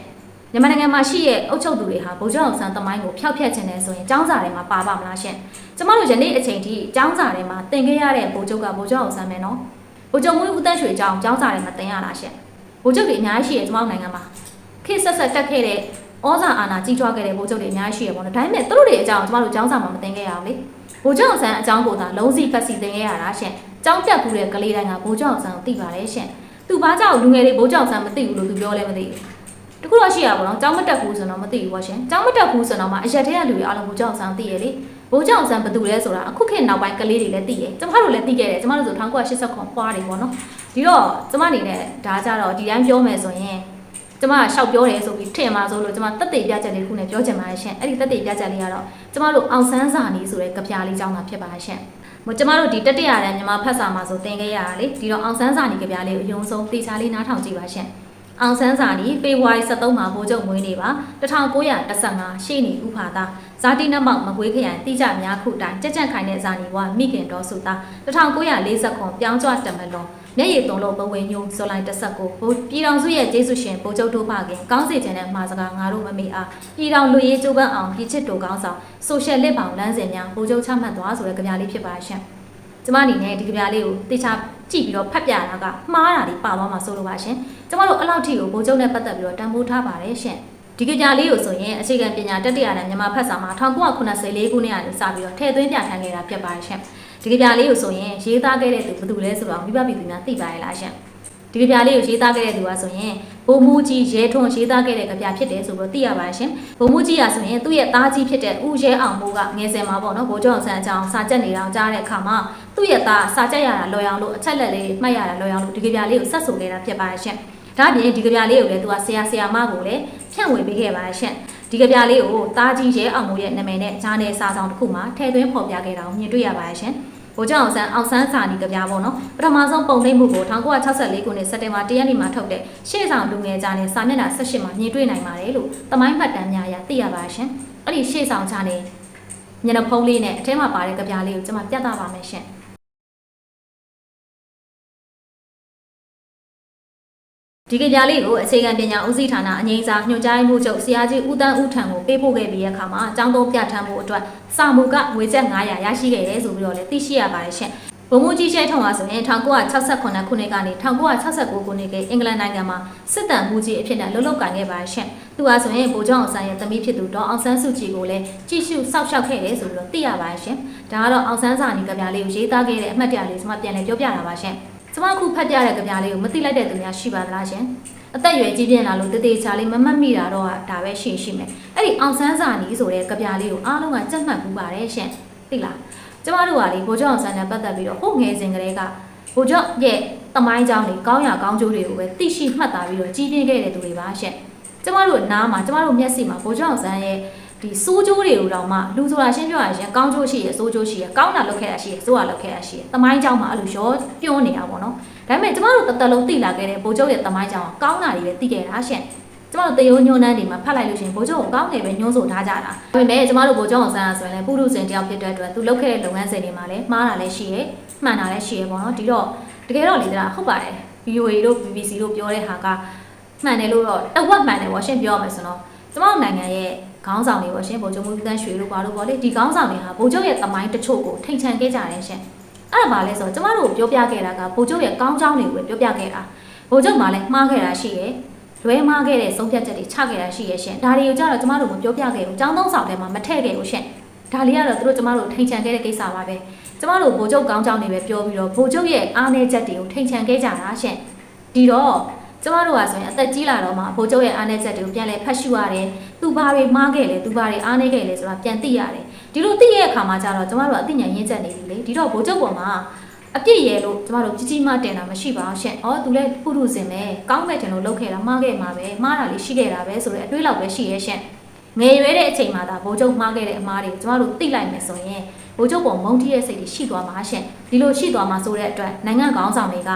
မြန်မာနိုင်ငံမှာရှိတဲ့အုပ်ချုပ်သူတွေဟာဗိုလ်ချုပ်အောင်ဆန်းတမိုင်းကိုဖျောက်ဖျက်ခြင်းနဲ့ဆိုရင်ចောင်းစာထဲမှာပါပါမလားရှင်ကျမတို့ယနေ့အချိန်ထိចောင်းစာထဲမှာသင်ခဲ့ရတဲ့ဗိုလ်ချုပ်ကဗိုလ်ချုပ်အောင်ဆန်းပဲနော်ဗိုလ်ချုပ်မွေးဦးတန်းရွှေကျောင်းចောင်းစာထဲမှာသင်ရလားရှင်ဗိုလ်ချုပ်တွေအများကြီးရှိတယ်ကျမတို့နိုင်ငံမှာခေတ်ဆက်ဆက်တက်ခဲ့တဲ့ ဩဇာအာဏာကြီးထွားခဲ့တဲ့ဘိုးချုပ်တွေအများကြီးရှိရပေါ့နော်ဒါပေမဲ့သူတို့တွေအကြောင်းကျွန်တော်တို့ကျောင်းစာမှာမသိခဲ့ရအောင်လေဘိုးချုပ်အောင်ဆန်းအကြောင်းကိုသာလုံးစီပတ်စီသိခဲ့ရတာရှင်ကျောင်းပြတ်ဘူးတဲ့ကလေးတိုင်းကဘိုးချုပ်အောင်ဆန်းကိုသိပါတယ်ရှင်သူဘာကြောင့်လူငယ်တွေဘိုးချုပ်အောင်ဆန်းမသိဘူးလို့သူပြောလဲမသိဘူးတခုတော့ရှိရပါတော့ကျောင်းမတက်ဘူးဆိုတော့မသိဘူးပေါ့ရှင်ကျောင်းမတက်ဘူးဆိုတော့မှအရက်ထဲကလူတွေအားလုံးဘိုးကျောင်းဆန်းသိရလေဘိုးကျောင်းဆန်းဘသူလဲဆိုတာအခုခေတ်နောက်ပိုင်းကလေးတွေလည်းသိရကျမတို့လည်းသိခဲ့တယ်ကျမတို့ဆို1989ဖွားတွေပေါ့နော်ဒီတော့ကျမအနေနဲ့ဒါကြတော့ဒီတိုင်းပြောမယ်ဆိုရင် ကျမကရှောက်ပြောတယ်ဆိုပြီးထင်ပါဆိုလို့ကျမတက်တေပြချက်လေးတစ်ခုနဲ့ပြောချင်ပါတယ်ရှင်အဲ့ဒီတက်တေပြချက်လေးကတော့ကျမတို့အောင်ဆန်းစာနီးဆိုတဲ့ကြပြလေးကြောင်းတာဖြစ်ပါရှင်မကျမတို့ဒီတက်တရတဲ့မြန်မာဖတ်စာမှာဆိုသင်ခဲ့ရတာလေဒီတော့အောင်ဆန်းစာနီးကြပြလေးကိုအယုံဆုံးတေချာလေးနားထောင်ကြည့်ပါရှင်အောင်ဆန်းစာနီဖေဖော်ဝါရီ23မှာဘိုးချုပ်မွေးနေပါ1915ရှေ့နေဥဖာသာဇာတိနမောက်မကွေးခရိုင်တိကျများခုတိုင်ကြက်ကြက်ခိုင်တဲ့ဇာနီဝါမိခင်တော်စုသား1940ခွန်ပြောင်းကြွတမလွန် မျက်ရည်သုံးလုံးပဝေညုံဇော်လိုက်19ဘိုးပြည်တော်စုရဲ့ကျေးဇူးရှင်ဘိုးချုပ်တို့ဖခင်ကောင်းစီခြင်းနဲ့မှာစကားငါတို့မမေ့အားပြည်တော်လူရေးကျိုးပန်းအောင်ပြည်ချစ်တို့ကောင်းဆောင်ဆိုရှယ်လစ်ပေါင်လမ်းစဉ်များဘိုးချုပ်ချမှတ်သွားဆိုတဲ့ကြပြလေးဖြစ်ပါရှင်ကျမအနေနဲ့ဒီကြပြလေးကိုတေချာကြည့်ပြီးတော့ဖတ်ပြတာကမှားတာလေးပါသွားမှာဆိုလိုပါရှင်ကျမတို့အဲ့လောက်ထိကိုဘိုးချုပ်နဲ့ပတ်သက်ပြီးတော့တန်ဖိုးထားပါတယ်ရှင်ဒီကြပြလေးကိုဆိုရင်အခြေခံပညာတတိယနဲ့မြန်မာဖတ်စာမှာ1994ခုနှစ်ကနေစပြီးတော့ထည့်သွင်းပြဋ္ဌာန်းခဲ့တာဖြစ်ပါတယ်ရှင် ဒီကြပြလေးကိုဆိုရင်ရေးသားခဲ့တဲ့သူဘယ်သူလဲဆိုတော့မိဘပြည်သူများသိပါရဲ့လားရှင်ဒီကြပြလေးကိုရေးသားခဲ့တဲ့သူကဆိုရင်ဘုံမူကြီးရဲထွန်းရေးသားခဲ့တဲ့ကြပြဖြစ်တယ်ဆိုတော့သိရပါရှင်ဘုံမူကြီးကဆိုရင်သူ့ရဲ့သားကြီးဖြစ်တဲ့ဦးရဲအောင်မိုးကငယ်စဉ်မှာပေါ့နော်ဘိုးကျောင်းဆန်းအကြောင်းစာကြက်နေတောင်ကြားတဲ့အခါမှာသူ့ရဲ့သားစာကြက်ရတာလော်ရောင်လို့အချက်လက်လေးမှတ်ရတာလော်ရောင်လို့ဒီကြပြလေးကိုဆက်ဆိုခဲ့တာဖြစ်ပါရှင်ဒါပြင်ဒီကြပြလေးကိုလည်းသူကဆရာဆရာမကိုလည်းဖြန့်ဝေပေးခဲ့ပါရှင်ဒီကြပြလေးကိုတာကြီးရဲအောင်မိုးရဲ့နာမည်နဲ့ဂျာနယ်စာဆောင်တစ်ခုမှာထည့်သွင်းဖော်ပြခဲ့တာကိုမြင်တွေ့ရပါရှင် ဘိုးကျောင်းအောင်ဆန်းအောင်ဆန်းစာနီကြပြပေါ့နော်ပထမဆုံးပုံနှိပ်မှုကို1964ခုနှစ်စက်တင်ဘာ10ရက်နေ့မှာထုတ်တဲ့ရှေ့ဆောင်လူငယ်ကြားနဲ့စာမျက်နှာ18မှာမြင်တွေ့နိုင်ပါတယ်လို့သမိုင်းမှတ်တမ်းများအရသိရပါရှင်အဲ့ဒီရှေ့ဆောင်ချနဲ့ညနေဖုံးလေးနဲ့အထဲမှာပါတဲ့ကြပြလေးကိုကျွန်မပြသပါမယ်ရှင် ဒီကြပြလေးကိုအခြေခံပညာဦးစီးဌာနအငိမ့်စာညွှန်ကြားမှုချုပ်ဆရာကြီးဦးတန်းဦးထံကိုပေးပို့ခဲ့ပြီးတဲ့အခါမှာအကြောင်းသုံးပြဋ္ဌာန်းမှုအတွက်စာမူကငွေကျပ်900ရရှိခဲ့တယ်ဆိုပြီးတော့လည်းသိရှိရပါတယ်ရှင်။ဗိုလ်မှူးကြီးရှဲထုံကဆိုရင်1968ခုနှစ်ကနေ1969ခုနှစ်ကအင်္ဂလန်နိုင်ငံမှာစစ်တပ်မှုကြီးအဖြစ်နဲ့လှုပ်လှုပ်ကန်ခဲ့ပါတယ်ရှင်။သူဟာဆိုရင်ဗိုလ်ချုပ်အောင်ဆန်းရဲ့သမီးဖြစ်သူဒေါ်အောင်ဆန်းစုကြည်ကိုလည်းကြည့်ရှုစောက်ရှောက်ခဲ့တယ်ဆိုပြီးတော့သိရပါတယ်ရှင်ဒါကတော့အောင်ဆန်းစာနီကဗျာလေးကိုရေးသားခဲ့တဲ့အမှတ်တရလေးကျွန်မပြန်လည်ပြောပြတာပါရှင် ကျွန်မအခုဖတ်ပြတဲ့ကဗျာလေးကိုမသိလိုက်တဲ့သူများရှိပါသလားရှင်အသက်အရွယ်ကြီးပြင်းလာလို့တသေးချာလေးမမှတ်မိတာတော့ဒါပဲရှိရှိမယ်အဲ့ဒီအောင်ဆန်းစာနီဆိုတဲ့ကဗျာလေးကိုအားလုံးကကြက်မှတ်ပူပါတယ်ရှင်သိလားကျမတို့ကလေဗိုလ်ချုပ်အောင်ဆန်းနဲ့ပတ်သက်ပြီးတော့ဟိုငယ်စဉ်ကလေးကဗိုလ်ချုပ်ရဲ့တမိုင်းကြောင်းတွေကောင်းရကောင်းကျိုးတွေကိုပဲသိရှိမှတ်သားပြီးတော့ကြီးပြင်းခဲ့တဲ့သူတွေပါရှင်ကျမတို့နားမှာကျမတို့မျက်စိမှာဗိုလ်ချုပ်အောင်ဆန်းရဲ့ ဒီစိုးကျိုးတွေကိုတော့မှလူဆိုတာရှင်းပြောရရင်ကောင်းကျိုးရှိရယ်စိုးကျိုးရှိရယ်ကောင်းတာလုပ်ခဲ့တာရှိရယ်စိုးတာလုပ်ခဲ့တာရှိရယ်တမိုင်းကြောင်းမှာအဲ့လိုရောပြောနေတာပေါ့နော်ဒါပေမဲ့ကျမတို့တစ်သက်လုံးသိလာခဲ့တဲ့ဗိုလ်ချုပ်ရဲ့တမိုင်းကြောင်းကကောင်းတာတွေပဲသိခဲ့တာရှင်ကျမတို့တေယိုညွန်းနှန်းတွေမှာဖတ်လိုက်လို့ရှိရင်ဗိုလ်ချုပ်ကိုကောင်းတယ်ပဲညွှန်းဆိုထားကြတာဒါပေမဲ့ကျမတို့ဗိုလ်ချုပ်အောင်ဆန်းကဆိုရင်လည်းပုရုဇဉ်တယောက်ဖြစ်တဲ့အတွက်သူလုပ်ခဲ့တဲ့လုပ်ငန်းစဉ်တွေမှာလည်းမှားတာလည်းရှိရယ်မှန်တာလည်းရှိရယ်ပေါ့နော်ဒီတော့တကယ်တော့လေဒါဟုတ်ပါတယ် VOA တို့ BBC တို့ပြောတဲ့ဟာကမှန်တယ်လို့တော့တဝက်မှန်တယ်ပေါ့ရှင်ပြောရမယ်ဆိုတော့ကျမတို့နိုင်ငံရဲ့ ခေါင်းဆောင်တွေပေါ့ရှင်ဗိုလ်ချုပ်မှုတန်းရွှေတို့ဘာလို့ပေါ့လေဒီခေါင်းဆောင်တွေဟာဗိုလ်ချုပ်ရဲ့တမိုင်းတချို့ကိုထိန်ချန်ခဲ့ကြတယ်ရှင်အဲ့ဒါပါလဲဆိုတော့ကျမတို့ပြောပြခဲ့တာကဗိုလ်ချုပ်ရဲ့ကောင်းကြောင်းတွေကိုပြောပြခဲ့တာဗိုလ်ချုပ်မှလည်းမှားခဲ့တာရှိရယ်လွဲမှားခဲ့တဲ့ဆုံးဖြတ်ချက်တွေချခဲ့တာရှိရရှင်ဒါတွေကိုကြတော့ကျမတို့မပြောပြခဲ့ဘူးចောင်းသုံးဆောင်ထဲမှာမထည့်ခဲ့ဘူးရှင်ဒါလေးကတော့သူတို့ကျမတို့ထိန်ချန်ခဲ့တဲ့ကိစ္စပါပဲကျမတို့ဗိုလ်ချုပ်ကောင်းကြောင်းတွေပဲပြောပြီးတော့ဗိုလ်ချုပ်ရဲ့အားနည်းချက်တွေကိုထိန်ချန်ခဲ့ကြတာရှင်ဒီတော့ ကျမတို့ကဆိုရင်အသက်ကြီးလာတော့မှဗိုလ်ချုပ်ရဲ့အားနည်းချက်တွေကိုပြန်လဲဖတ်ရှုရတယ်သူဘာတွေမှားခဲ့လဲသူဘာတွေအားနည်းခဲ့လဲဆိုတာပြန်သိရတယ်ဒီလိုသိရတဲ့အခါမှာကျတော့ကျမတို့ကအသိဉာဏ်ရင့်ကျက်နေပြီလေဒီတော့ဗိုလ်ချုပ်ပေါ်မှာအပြစ်ရဲလို့ကျမတို့ကြီးကြီးမားတင်တာမရှိပါဘူးရှင့်။အော်သူလည်းပုရုဇဉ်ပဲ။ကောင်းမဲ့တင်လို့လုပ်ခဲ့တာမှားခဲ့မှာပဲ။မှားတာလေးရှိခဲ့တာပဲဆိုတော့အတွေးလောက်ပဲရှိရဲ့ရှင့်။ငယ်ရွယ်တဲ့အချိန်မှာဒါဗိုလ်ချုပ်မှားခဲ့တဲ့အမားတွေကျမတို့သိလိုက်မယ်ဆိုရင်ဗိုလ်ချုပ်ပေါ်မုန်းတီးရဲ့စိတ်တွေရှိသွားမှာရှင့်။ဒီလိုရှိသွားမှာဆိုတဲ့အတွက်နိုင်ငံခေါင်းဆောင်တွေက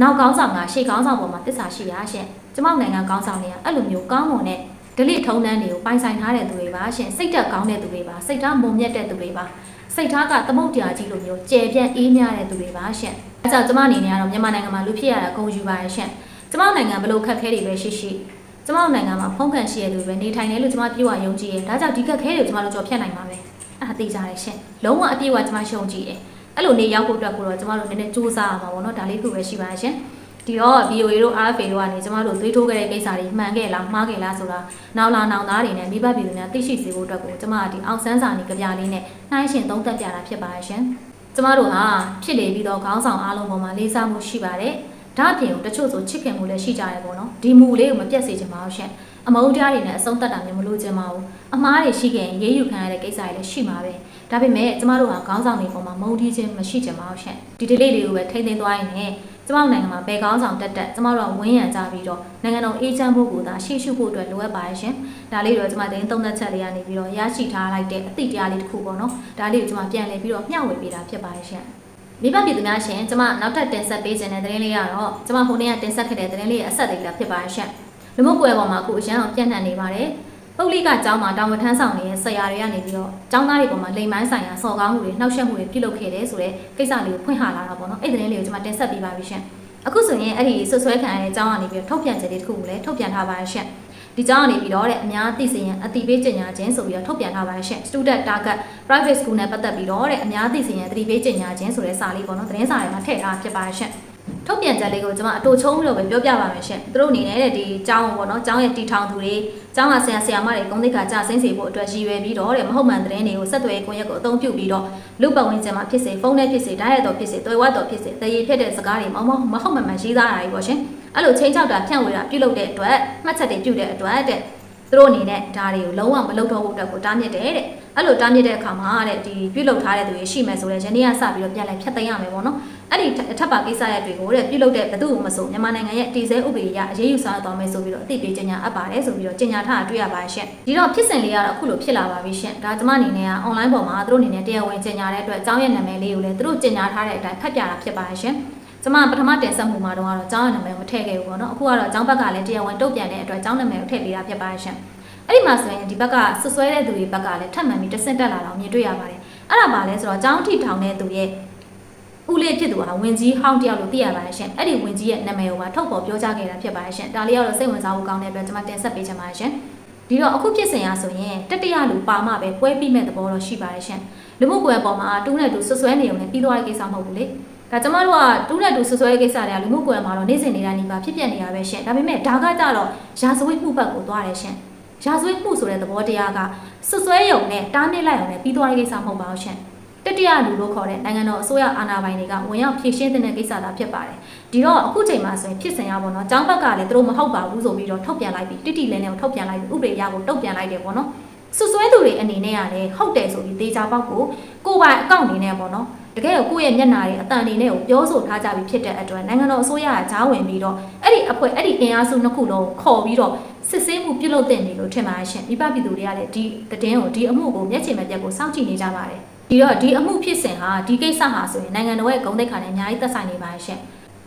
နောက်ခေါင်းဆောင်ကရှေ့ခေါင်းဆောင်ပေါ်မှာတစ္ဆာရှိရရှင့်။ကျမတို့နိုင်ငံခေါင်းဆောင်တွေကအဲ့လိုမျိုးကောင်းမွန်တဲ့ဒလိထုံတန်းတွေကိုပိုင်ဆိုင်ထားတဲ့သူတွေပါရှင့်။စိတ်တက်ကောင်းတဲ့သူတွေပါ။စိတ်ထားမုံမြတ်တဲ့သူတွေပါ။စိတ်ထားကသမုတ်တရားကြီးလိုမျိုးကျယ်ပြန့်အေးမြတဲ့သူတွေပါရှင့်။အဲကြောင့်ကျမအနေနဲ့ကတော့မြန်မာနိုင်ငံမှာလူဖြစ်ရတာဂုဏ်ယူပါရရှင့်။ကျမနိုင်ငံဘယ်လိုခက်ခဲတွေပဲရှိရှိကျမနိုင်ငံမှာဖုံးကန်ရှိရတဲ့လူတွေပဲနေထိုင်တယ်လို့ကျမပြေဝယုံကြည်ရ။ဒါကြောင့်ဒီခက်ခဲတွေကိုကျမတို့ကြော်ဖြတ်နိုင်ပါပဲ။အဲ့ဒါသိကြရရှင့်။လုံးဝအပြေဝကျမရှုံကြည်တယ်။ အဲ့လိုနေရောက်ဖို့အတွက်ကိုတော့ကျမတို့နည်းနည်းစူးစမ်းရမှာပေါ့နော်။ဒါလေးခုပဲရှိပါရှင့်။ဒီတော့ VOA တို့ RFA တို့ကနေကျမတို့သွေးထိုးခဲ့တဲ့ကိစ္စတွေမှန်ခဲ့လားမှားခဲ့လားဆိုတာနောက်လာနောက်သားတွေနဲ့မိဘပြည်သူများသိရှိစေဖို့အတွက်ကိုကျမကဒီအောင်ဆန်းစာနေကြပြလေးနဲ့နှိုင်းရှင်သုံးသပ်ပြတာဖြစ်ပါရဲ့ရှင်။ကျမတို့ဟာဖြစ်လေပြီးတော့ခေါင်းဆောင်အားလုံးပေါ်မှာလေးစားမှုရှိပါတယ်။ဒါအပြင်တချို့ဆိုချစ်ခင်မှုလည်းရှိကြရပေါ့နော်။ဒီမူလေးကိုမပြတ်စေချင်ပါဘူးရှင်။အမုန်းတရားတွေနဲ့အဆုံးသတ်တာမျိုးမလုပ်ချင်ပါဘူး။အမားတွေရှိခဲ့ရင်ရေးယူခံရတဲ့ကိစ္စတွေလည်းရှိမှာပဲ။ ဒါပေမဲ့ကျမတို့ဟာခေါင်းဆောင်တွေပေါ်မှာမုန်းတီးခြင်းမရှိချင်ပါဘူးရှင်။ဒီဒီလေးတွေကိုပဲထိမ့်သိမ်းသွားရင်လည်းကျမတို့နိုင်ငံမှာဘယ်ကောင်းဆောင်တက်တက်ကျမတို့ကဝင်းရံကြပြီးတော့နိုင်ငံတော်အေးချမ်းဖို့ကိုသာရှေ့ရှုဖို့အတွက်လိုအပ်ပါရဲ့ရှင်။ဒါလေးတော့ကျမတင်းသုံးသက်ချက်လေးကနေပြီးတော့ရရှိထားလိုက်တဲ့အသည့်တရားလေးတစ်ခုပေါ့နော်။ဒါလေးကိုကျမပြန်လည်ပြီးတော့မျှဝေပေးတာဖြစ်ပါရဲ့ရှင်။မိဘပြည်သူများရှင်ကျမနောက်ထပ်တင်ဆက်ပေးခြင်းတဲ့သတင်းလေးကတော့ကျမဟိုနေ့ကတင်ဆက်ခဲ့တဲ့သတင်းလေးရဲ့အဆက်လေးလည်းဖြစ်ပါရဲ့ရှင်။လူမှုကွယ်ပေါ်မှာအခုအရန်အောင်ပြန့်နှံ့နေပါတယ်။ ပုတ်လိကကျောင်းမှာတာဝန်ထမ်းဆောင်နေတဲ့ဆရာတွေကနေပြီးတော့ကျောင်းသားတွေပေါ်မှာလိမ်မိုင်းဆိုင်ရာစော်ကားမှုတွေနှောက်ယှက်မှုတွေပြုလုပ်ခဲ့တယ်ဆိုတဲ့ကိစ္စလေးကိုဖွင့်ဟလာတာပေါ့နော်အဲ့ဒီသတင်းလေးကိုကျွန်မတင်ဆက်ပေးပါပြီရှင်အခုဆိုရင်အဲ့ဒီဆွဆွဲခံရတဲ့ကျောင်းကနေပြီးတော့ထုတ်ပြန်ချက်လေးတစ်ခုကိုလည်းထုတ်ပြန်ထားပါရှင်ဒီကျောင်းကနေပြီးတော့တဲ့အများသိစေရင်အတိပေးကြေညာခြင်းဆိုပြီးတော့ထုတ်ပြန်ထားပါရှင် student target private school နဲ့ပတ်သက်ပြီးတော့တဲ့အများသိစေရင်အတိပေးကြေညာခြင်းဆိုတဲ့စာလေးပေါ့နော်သတင်းစာတွေမှာထည့်ထားဖြစ်ပါရှင် ထုတ်ပြန်ချက်လေးကိုကျွန်မအတူချုံးပြီးတော့ပဲပြောပြပါမယ်ရှင်သူတို့အနေနဲ့တဲ့ဒီကျောင်းပေါ့နော်ကျောင်းရဲ့တီထောင်သူတွေကျောင်းကဆရာဆရာမတွေဂုဏ်သိက္ခာကြဆင်းစေဖို့အတွက်ရည်ရွယ်ပြီးတော့တဲ့မဟုတ်မှန်သတင်းတွေကိုဆက်သွယ်ကွန်ရက်ကိုအသုံးပြုပြီးတော့လူပတ်ဝန်းကျင်မှာဖြစ်စေဖုန်းနဲ့ဖြစ်စေဓာတ်ရိုက်တော်ဖြစ်စေတွေ့ဝတ်တော်ဖြစ်စေတရေဖြစ်တဲ့စကားတွေမဟုတ်မဟုတ်မှန်မှန်ရေးသားတာတွေပေါ့ရှင်အဲ့လိုချင်းချောက်တာဖြန့်ဝေတာပြုလုပ်တဲ့အတွက်မှတ်ချက်တွေပြုတဲ့အတွက်တဲ့ သူတို့အနေနဲ့ဒါတွေကိုလုံးဝမလုပ်တော့ဘူးအတွက်ကိုတားမြစ်တယ်တဲ့အဲ့လိုတားမြစ်တဲ့အခါမှာတဲ့ဒီပြုလုပ်ထားတဲ့သူတွေရှိမယ်ဆိုတော့ယနေ့ကစပြီးတော့ပြန်လဲဖြတ်သိမ်းရမယ်ပေါ့နော်အဲ့ဒီအထက်ပါကိစ္စရပ်တွေကိုတဲ့ပြုလုပ်တဲ့ဘသူ့ကိုမဆိုမြန်မာနိုင်ငံရဲ့တည်ဆဲဥပဒေအရအရေးယူဆောင်သွားမယ်ဆိုပြီးတော့အသိပေးကြေညာအပ်ပါတယ်ဆိုပြီးတော့ကြေညာထားတာတွေ့ရပါရှင့်ဒီတော့ဖြစ်စဉ်လေးကတော့အခုလိုဖြစ်လာပါပြီရှင့်ဒါကျမအနေနဲ့က online ပေါ်မှာသူတို့အနေနဲ့တရားဝင်ကြေညာတဲ့အတွက်အကြောင်းရဲ့နာမည်လေးကိုလည်းသူတို့ကြေညာထားတဲ့အတိုင်းဖတ်ပြတာဖြစ်ပါရှင့် ကျမပထမတင်ဆက်မှုမှာတော့အကြောင်းရဲ့နာမည်ကိုမထည့်ခဲ့ဘူးပေါ့နော်အခုကတော့အကြောင်းဘက်ကလည်းတရားဝင်တုတ်ပြန်တဲ့အတွက်အကြောင်းနာမည်ကိုထည့်ပေးတာဖြစ်ပါရှင့်အဲ့ဒီမှာဆိုရင်ဒီဘက်ကဆွဆွဲတဲ့သူတွေဘက်ကလည်းထပ်မံပြီးတဆင့်တက်လာတော့မြင်တွေ့ရပါတယ်အဲ့ဒါပါလဲဆိုတော့အကြောင်းထိထောင်တဲ့သူရဲ့ဦးလေးဖြစ်သူဟာဝင်ကြီးဟောင်းတယောက်လို့သိရပါတယ်ရှင်အဲ့ဒီဝင်ကြီးရဲ့နာမည်ကိုပါထုတ်ဖော်ပြောကြားခဲ့တာဖြစ်ပါတယ်ရှင်ဒါလေးကတော့စိတ်ဝင်စားဖို့ကောင်းတဲ့အတွက်ကျွန်မတင်ဆက်ပေးချင်ပါတယ်ရှင်ဒီတော့အခုဖြစ်စဉ်ရဆိုရင်တတရလူပါမပဲပွဲပြီးမဲ့သဘောတော့ရှိပါတယ်ရှင်လူမှုကွယ်ပေါ်မှာတူးနဲ့တူဆွဆွဲနေုံနဲ့ပြီးသွားတဲ့ကိစ္စမဟုတ်ဘူးလေ ဒါကျမတို့ကတူးနဲ့တူဆွဆွဲကိစ္စတွေကလူမှုကွယ်မှာတော့နေ့စဉ်နေတိုင်းနေပါဖြစ်ပျက်နေရပဲရှင်ဒါပေမဲ့ဒါကကြတော့ရာဇဝတ်မှုဘက်ကိုသွားတယ်ရှင်ရာဇဝတ်မှုဆိုတဲ့သဘောတရားကဆွဆွဲရုံနဲ့တားမြစ်လိုက်ရုံနဲ့ပြီးသွားတဲ့ကိစ္စမဟုတ်ပါဘူးရှင်တတိယလူလို့ခေါ်တဲ့နိုင်ငံတော်အစိုးရအာဏာပိုင်တွေကဝင်ရောက်ဖြည့်ရှင်းတဲ့ကိစ္စသာဖြစ်ပါတယ်ဒီတော့အခုချိန်မှာဆိုရင်ဖြစ်စဉ်ရပါတော့ចောင်းဘက်ကလည်းသူတို့မဟုတ်ပါဘူးဆိုပြီးတော့ထုတ်ပြန်လိုက်ပြီးတိတိလဲနဲ့ထုတ်ပြန်လိုက်ပြီးဥပဒေရကိုတုတ်ပြန်လိုက်တယ်ပေါ့နော်ဆွဆွဲသူတွေအနေနဲ့ကလည်းဟုတ်တယ်ဆိုပြီးသေချာပေါက်ကိုကိုယ်ပိုင်အကောင့်အနေနဲ့ပေါ့နော် တကယ်ကိုကိုယ့်ရဲ့မျက်နှာတွေအတန်တွေနဲ့ကိုပြောဆိုထားကြပြီးဖြစ်တဲ့အတွက်နိုင်ငံတော်အစိုးရကကြားဝင်ပြီးတော့အဲ့ဒီအဖွဲ့အဲ့ဒီအင်အားစုနှစ်ခုလုံးကိုခေါ်ပြီးတော့စစ်ဆေးမှုပြုလုပ်တဲ့နေလို့ထင်ပါရဲ့ရှင်မိဘပြည်သူတွေကလည်းဒီသတင်းကိုဒီအမှုကိုမျက်ခြေမပြတ်ကိုစောင့်ကြည့်နေကြပါတယ်ဒီတော့ဒီအမှုဖြစ်စဉ်ဟာဒီကိစ္စဟာဆိုရင်နိုင်ငံတော်ရဲ့ဂုဏ်သိက္ခာနဲ့အများကြီးသက်ဆိုင်နေပါရဲ့ရှင်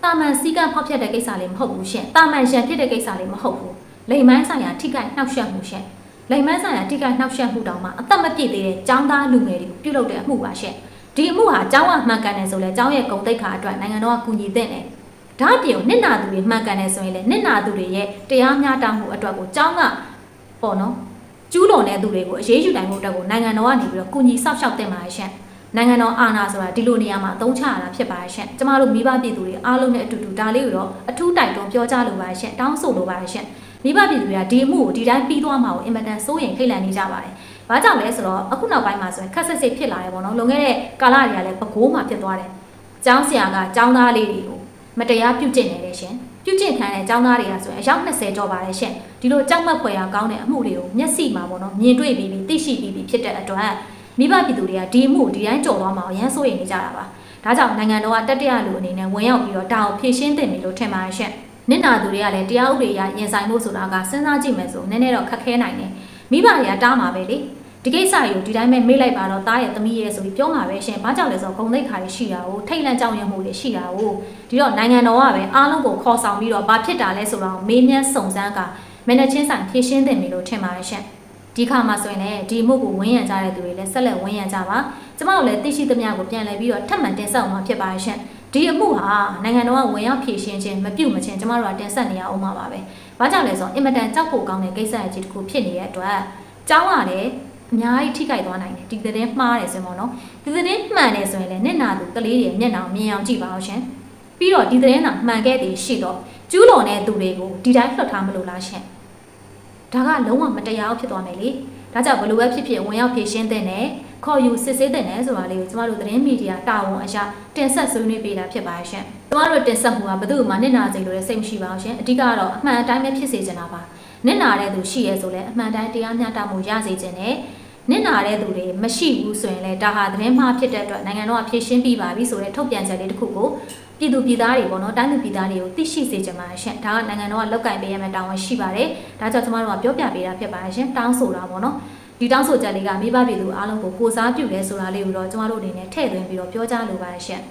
တာမန်စည်းကမ်းဖောက်ဖျက်တဲ့ကိစ္စလေးမဟုတ်ဘူးရှင်တာမန်ရန်ဖြစ်တဲ့ကိစ္စလေးမဟုတ်ဘူးလိမ်မိုင်းဆိုင်ရာထိခိုက်နှောက်ယှက်မှုရှင်လိမ်မိုင်းဆိုင်ရာထိခိုက်နှောက်ယှက်မှုတောင်မှအသက်မပြည့်သေးတဲ့ចောင်းသားလူငယ်တွေကိုပြုလုပ်တဲ့အမှုပါရှင် ဒီအမှုဟာကျောင်းကမှန်ကန်တယ်ဆိုလဲကျောင်းရဲ့ဂုဏ်သိက္ခာအတွက်နိုင်ငံတော်ကကူညီသင့်တယ်။ဒါအပြင်နစ်နာသူတွေမှန်ကန်တယ်ဆိုရင်လည်းနစ်နာသူတွေရဲ့တရားမျှတမှုအတွက်ကိုကျောင်းကပေါ့နော်ကျူးလွန်တဲ့သူတွေကိုအရေးယူနိုင်မှုအတွက်ကိုနိုင်ငံတော်ကနေပြီးတော့ကူညီဆောက်ရှောက်တင်ပါရှင့်။နိုင်ငံတော်အာဏာဆိုတာဒီလိုနေရာမှာအသုံးချရတာဖြစ်ပါရှင့်။ကျမတို့မိဘပြည်သူတွေအားလုံးနဲ့အတူတူဒါလေးကိုတော့အထူးတိုက်တွန်းပြောကြားလိုပါရှင့်။တောင်းဆိုလိုပါရှင့်။မိဘပြည်သူတွေကဒီအမှုကိုဒီတိုင်းပြီးသွားမှာကိုအင်မတန်စိုးရိမ်ထိတ်လန့်နေကြပါတယ်။ ဘာကြောင့်လဲဆိုတော့အခုနောက်ပိုင်းမှာဆိုရင်ခက်ဆက်စစ်ဖြစ်လာတယ်ပေါ့နော်လွန်ခဲ့တဲ့ကာလတွေကလည်းပကိုးမှဖြစ်သွားတယ်။ကျောင်းဆရာကကျောင်းသားလေးတွေကိုမတရားပြုတ်ကျင့်နေတယ်ရှင်။ပြုတ်ကျင့်ခံတဲ့ကျောင်းသားတွေကဆိုရင်အယောက်20ကျော်ပါတယ်ရှင်။ဒီလိုကြောက်မက်ဖွယ်ရာကောင်းတဲ့အမှုတွေကိုမျက်စိမှာပေါ့နော်မြင်တွေ့ပြီးပြီးသိရှိပြီးပြီးဖြစ်တဲ့အတွက်မိဘပြည်သူတွေကဒီအမှုဒီတိုင်းကြော်သွားမှာအရန်စိုးရိမ်နေကြတာပါ။ဒါကြောင့်နိုင်ငံတော်ကတတိယလူအနေနဲ့ဝင်ရောက်ပြီးတော့ဒါကိုဖြည့်ရှင်းတင်ပြီလို့ထင်ပါတယ်ရှင်။နစ်နာသူတွေကလည်းတရားဥပဒေအရရင်ဆိုင်ဖို့ဆိုတာကစဉ်းစားကြည့်မယ်ဆိုနည်းနည်းတော့ခက်ခဲနိုင်တယ်။မိဘတွေကတားမှာပဲလေ။ ဒီကိစ္စကိုဒီတိုင်းပဲမေ့လိုက်ပါတော့တားရဲ့သမီးရဲ့ဆိုပြီးပြောမှာပဲရှင်ဘာကြောင့်လဲဆိုတော့ဂုံသိက္ခာတွေရှိတာကိုထိတ်လန့်ကြောက်ရွံ့မှုတွေရှိတာကိုဒီတော့နိုင်ငံတော်ကပဲအားလုံးကိုခေါ်ဆောင်ပြီးတော့ဘာဖြစ်တာလဲဆိုတော့မေးမြန်းစုံစမ်းကမင်းနဲ့ချင်းဆိုင်ဖြည့်ရှင်းတင်ပြီလို့ထင်ပါတယ်ရှင်ဒီခါမှာဆိုရင်လည်းဒီမှုကိုဝန်းရံကြတဲ့သူတွေလည်းဆက်လက်ဝန်းရံကြပါကျမတို့လည်းသိရှိသမျှကိုပြန်လည်ပြီးတော့ထပ်မံတင်ဆက်အောင်မှာဖြစ်ပါတယ်ရှင်ဒီအမှုဟာနိုင်ငံတော်ကဝင်ရောက်ဖြည့်ရှင်းခြင်းမပြုတ်မချင်းကျမတို့ကတင်ဆက်နေရအောင်ပါပဲဘာကြောင့်လဲဆိုတော့အင်မတန်ကြောက်ဖို့ကောင်းတဲ့ကိစ္စအကြီးတစ်ခုဖြစ်နေတဲ့အတွက်ကျောင်းကလည်း အများကြီးထိခိုက်သွားနိုင်တယ်ဒီသတင်းမှားတယ်ဆိုရင်ပေါ့နော်ဒီသတင်းမှန်တယ်ဆိုရင်လည်းနစ်နာသူကလေးတွေမျက်နှာကိုမြင်အောင်ကြည့်ပါအောင်ရှင်ပြီးတော့ဒီသတင်းသာမှန်ခဲ့သည်ရှိတော့ကျူးလွန်တဲ့သူတွေကိုဒီတိုင်းလွှတ်ထားမလို့လားရှင်ဒါကလုံးဝမတရားဖြစ်သွားမယ်လေဒါကြောင့်ဘလို့ပဲဖြစ်ဖြစ်ဝင်ရောက်ဖြည့်ရှင်းတဲ့နဲ့ခေါ်ယူစစ်ဆေးတဲ့နဲ့ဆိုတာလေးကိုကျမတို့သတင်းမီဒီယာတာဝန်အရာတင်ဆက်ဆွေးနွေးပေးတာဖြစ်ပါရှင်ကျမတို့တင်ဆက်မှုကဘယ်သူမှနစ်နာစေလို့လည်းစိတ်မရှိပါဘူးရှင်အဓိကတော့အမှန်အတိုင်းပဲဖြစ်စေချင်တာပါနစ်နာတဲ့သူရှိရဲဆိုလဲအမှန်တိုင်းတရားမျှတမှုရစေခြင်းနဲ့ နစ်နာတဲ့သူတွေမရှိဘူးဆိုရင်လည်းဒါဟာသတင်းမှားဖြစ်တဲ့အတွက်နိုင်ငံတော်ကဖြည့်ရှင်းပြီးပါပြီဆိုတဲ့ထုတ်ပြန်ချက်လေးတစ်ခုကိုပြည်သူပြည်သားတွေပေါ့နော်တိုင်းသူပြည်သားတွေကိုသိရှိစေချင်ပါရှင်ဒါကနိုင်ငံတော်ကလောက်ကင်ပေးရမယ့်တာဝန်ရှိပါတယ်ဒါကြောင့်ကျမတို့ကပြောပြပေးတာဖြစ်ပါရှင်တောင်းဆိုတာပေါ့နော်ဒီတောင်းဆိုချက်လေးကမိဘပြည်သူအားလုံးကိုကိုစားပြုတယ်ဆိုတာလေးကိုတော့ကျမတို့အနေနဲ့ထည့်သွင်းပြီးတော့ပြောကြားလိုပါတယ်ရှင်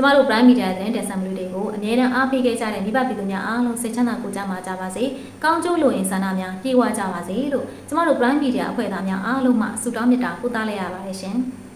ကျမတို့ Prime Media သတင်းတင်ဆက်မှုတွေကိုအမြဲတမ်းအားပေးခဲ့ကြတဲ့မိဘပြည်သူများအားလုံးစိတ်ချမ်းသာကိုယ်ကျန်းမာကြပါစေ။ကောင်းကျိုးလိုရင်ဆန္ဒများပြေဝကြပါစေလို့ကျမတို့ Prime Media အဖွဲ့သားများအားလုံးမှဆုတောင်းမေတ္တာပို့သလိုက်ရပါတယ်ရှင်။